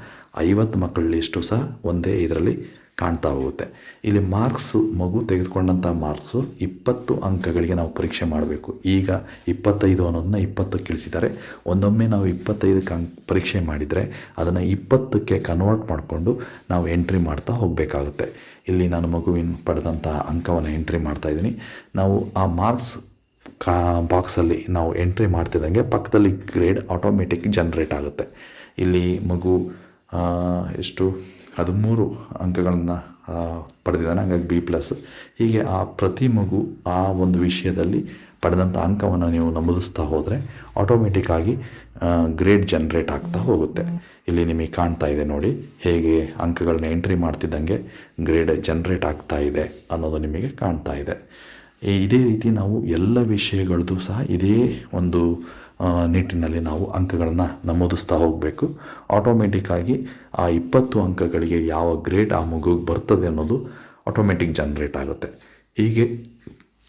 ಐವತ್ತು ಮಕ್ಕಳ ಎಷ್ಟು ಸಹ ಒಂದೇ ಇದರಲ್ಲಿ ಕಾಣ್ತಾ ಹೋಗುತ್ತೆ. ಇಲ್ಲಿ ಮಾರ್ಕ್ಸು ಮಗು ತೆಗೆದುಕೊಂಡಂಥ ಮಾರ್ಕ್ಸು ಇಪ್ಪತ್ತು ಅಂಕಗಳಿಗೆ ನಾವು ಪರೀಕ್ಷೆ ಮಾಡಬೇಕು. ಈಗ ಇಪ್ಪತ್ತೈದು ಅನ್ನೋದನ್ನ ಇಪ್ಪತ್ತಕ್ಕೆ ಇಳಿಸಿದ್ದಾರೆ ಒಂದೊಮ್ಮೆ ನಾವು ಇಪ್ಪತ್ತೈದಕ್ಕೆ ಅಂಕ ಪರೀಕ್ಷೆ ಮಾಡಿದರೆ ಅದನ್ನು ಇಪ್ಪತ್ತಕ್ಕೆ ಕನ್ವರ್ಟ್ ಮಾಡಿಕೊಂಡು ನಾವು ಎಂಟ್ರಿ ಮಾಡ್ತಾ ಹೋಗಬೇಕಾಗುತ್ತೆ. ಇಲ್ಲಿ ನಾನು ಮಗುವಿನ ಪಡೆದಂತಹ ಅಂಕವನ್ನು ಎಂಟ್ರಿ ಮಾಡ್ತಾ ಇದ್ದೀನಿ. ನಾವು ಆ ಮಾರ್ಕ್ಸ್ ಕಾ ಬಾಕ್ಸಲ್ಲಿ ನಾವು ಎಂಟ್ರಿ ಮಾಡ್ತಿದ್ದಂಗೆ ಪಕ್ಕದಲ್ಲಿ ಗ್ರೇಡ್ ಆಟೋಮೆಟಿಕ್ ಜನ್ರೇಟ್ ಆಗುತ್ತೆ. ಇಲ್ಲಿ ಮಗು ಎಷ್ಟು? ಹದಿಮೂರು ಅಂಕಗಳನ್ನು ಪಡೆದಿದ್ದಾನೆ, ಹಾಗಾಗಿ ಬಿ ಪ್ಲಸ್ ಹೀಗೆ ಆ ಪ್ರತಿ ಮಗು ಆ ಒಂದು ವಿಷಯದಲ್ಲಿ ಪಡೆದಂಥ ಅಂಕವನ್ನು ನೀವು ನಮೂದಿಸ್ತಾ ಹೋದರೆ ಆಟೋಮೆಟಿಕ್ಕಾಗಿ ಗ್ರೇಡ್ ಜನ್ರೇಟ್ ಆಗ್ತಾ ಹೋಗುತ್ತೆ. ಇಲ್ಲಿ ನಿಮಗೆ ಕಾಣ್ತಾ ಇದೆ ನೋಡಿ. ಹೇಗೆ ಅಂಕಗಳನ್ನ ಎಂಟ್ರಿ ಮಾಡ್ತಿದ್ದಂಗೆ ಗ್ರೇಡ್ ಜನ್ರೇಟ್ ಆಗ್ತಾ ಇದೆ ಅನ್ನೋದು ನಿಮಗೆ ಕಾಣ್ತಾ ಇದೆ. ಇದೇ ರೀತಿ ನಾವು ಎಲ್ಲ ವಿಷಯಗಳದ್ದು ಸಹ ಇದೇ ಒಂದು ನಿಟ್ಟಿನಲ್ಲಿ ನಾವು ಅಂಕಗಳನ್ನು ನಮೂದಿಸ್ತಾ ಹೋಗಬೇಕು. ಆಟೋಮೆಟಿಕ್ಕಾಗಿ ಆ ಇಪ್ಪತ್ತು ಅಂಕಗಳಿಗೆ ಯಾವ ಗ್ರೇಡ್ ಆ ಮಗುಗೆ ಬರ್ತದೆ ಅನ್ನೋದು ಆಟೋಮೆಟಿಕ್ ಜನ್ರೇಟ್ ಆಗುತ್ತೆ. ಹೀಗೆ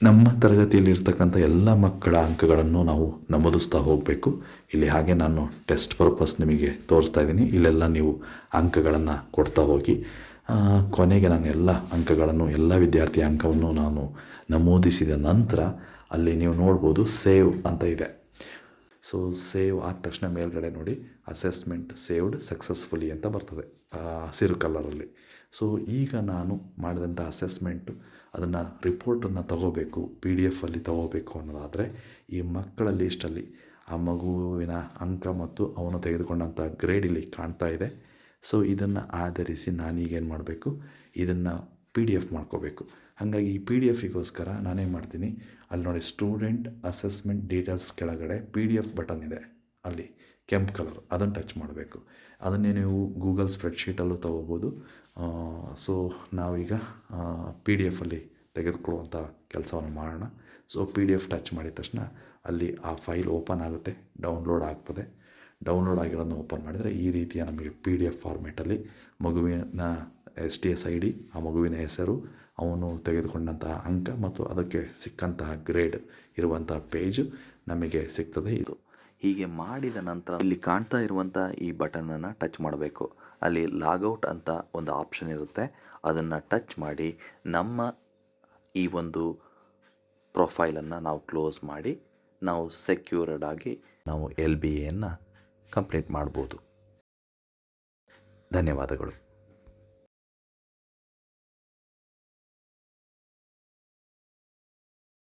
ನಮ್ಮ ತರಗತಿಯಲ್ಲಿ ಇರ್ತಕ್ಕಂಥ ಎಲ್ಲ ಮಕ್ಕಳ ಅಂಕಗಳನ್ನು ನಾವು ನಮೂದಿಸ್ತಾ ಹೋಗಬೇಕು. ಇಲ್ಲಿ ಹಾಗೆ ನಾನು ಟೆಸ್ಟ್ ಪರ್ಪಸ್ ನಿಮಗೆ ತೋರಿಸ್ತಾ ಇದ್ದೀನಿ. ಇಲ್ಲೆಲ್ಲ ನೀವು ಅಂಕಗಳನ್ನು ಕೊಡ್ತಾ ಹೋಗಿ ಕೊನೆಗೆ ನಾನು ಎಲ್ಲ ಅಂಕಗಳನ್ನು, ಎಲ್ಲ ವಿದ್ಯಾರ್ಥಿ ಅಂಕವನ್ನು ನಾನು ನಮೂದಿಸಿದ ನಂತರ ಅಲ್ಲಿ ನೀವು ನೋಡ್ಬೋದು ಸೇವ್ ಅಂತ ಇದೆ. ಸೊ ಸೇವ್ ಆದ ತಕ್ಷಣ ಮೇಲ್ಗಡೆ ನೋಡಿ ಅಸೆಸ್ಮೆಂಟ್ ಸೇವ್ಡ್ ಸಕ್ಸಸ್ಫುಲಿ ಅಂತ ಬರ್ತದೆ ಹಸಿರು ಕಲರಲ್ಲಿ ಸೊ ಈಗ ನಾನು ಮಾಡಿದಂಥ ಅಸೆಸ್ಮೆಂಟು ಅದನ್ನು ರಿಪೋರ್ಟನ್ನು ತಗೋಬೇಕು ಪಿ ಡಿ ಎಫಲ್ಲಿ ತಗೋಬೇಕು ಅನ್ನೋದಾದರೆ ಈ ಮಕ್ಕಳ ಲೀಸ್ಟಲ್ಲಿ ಆ ಮಗುವಿನ ಅಂಕ ಮತ್ತು ಅವನು ತೆಗೆದುಕೊಂಡಂಥ ಗ್ರೇಡ್ ಇಲ್ಲಿ ಕಾಣ್ತಾ ಇದೆ. ಸೊ ಇದನ್ನು ಆಧರಿಸಿ ನಾನೀಗೇನು ಮಾಡಬೇಕು? ಇದನ್ನು ಪಿ ಡಿ ಎಫ್ ಮಾಡ್ಕೋಬೇಕು. ಹಾಗಾಗಿ ಈ ಪಿ ಡಿ ಎಫಿಗೋಸ್ಕರ ನಾನೇನು ಮಾಡ್ತೀನಿ? ಅಲ್ಲಿ ನೋಡಿ ಸ್ಟೂಡೆಂಟ್ ಅಸೆಸ್ಮೆಂಟ್ ಡೀಟೇಲ್ಸ್ ಕೆಳಗಡೆ ಪಿ ಡಿ ಎಫ್ ಬಟನ್ ಇದೆ. ಅಲ್ಲಿ ಕೆಂಪು ಕಲರ್ ಅದನ್ನು ಟಚ್ ಮಾಡಬೇಕು. ಅದನ್ನೇ ನೀವು ಗೂಗಲ್ ಸ್ಪ್ರೆಡ್ಶೀಟಲ್ಲೂ ತೊಗೋಬೋದು. ಸೊ ನಾವೀಗ ಪಿ ಡಿ ಎಫಲ್ಲಿ ತೆಗೆದುಕೊಳ್ಳುವಂಥ ಕೆಲಸವನ್ನು ಮಾಡೋಣ. So P D F touch ಮಾಡಿದ ತಕ್ಷಣ ಅಲ್ಲಿ ಆ ಫೈಲ್ ಓಪನ್ ಆಗುತ್ತೆ, ಡೌನ್ಲೋಡ್ ಆಗ್ತದೆ. ಡೌನ್ಲೋಡ್ ಆಗಿರೋದನ್ನು ಓಪನ್ ಮಾಡಿದರೆ ಈ ರೀತಿಯ ನಮಗೆ ಪಿ ಡಿ ಎಫ್ ಫಾರ್ಮೇಟಲ್ಲಿ ಮಗುವಿನ S T S I D ಆ ಮಗುವಿನ ಹೆಸರು, ಅವನು ತೆಗೆದುಕೊಂಡಂತಹ ಅಂಕ ಮತ್ತು ಅದಕ್ಕೆ ಸಿಕ್ಕಂತಹ ಗ್ರೇಡ್ ಇರುವಂತಹ ಪೇಜ್ ನಮಗೆ ಸಿಗ್ತದೆ. ಇದು ಹೀಗೆ ಮಾಡಿದ ನಂತರ ಇಲ್ಲಿ ಕಾಣ್ತಾ ಇರುವಂಥ ಈ ಬಟನನ್ನು ಟಚ್ ಮಾಡಬೇಕು. ಅಲ್ಲಿ ಲಾಗೌಟ್ ಅಂತ ಒಂದು ಆಪ್ಷನ್ ಇರುತ್ತೆ. ಅದನ್ನು ಟಚ್ ಮಾಡಿ ನಮ್ಮ ಈ ಒಂದು ಪ್ರೊಫೈಲನ್ನು ನಾವು ಕ್ಲೋಸ್ ಮಾಡಿ ನಾವು ಸೆಕ್ಯೂರ್ಡ್ ಆಗಿ ನಾವು ಎಲ್ ಬಿ ಎನ್ನು ಕಂಪ್ಲೀಟ್ ಮಾಡ್ಬೋದು. ಧನ್ಯವಾದಗಳು.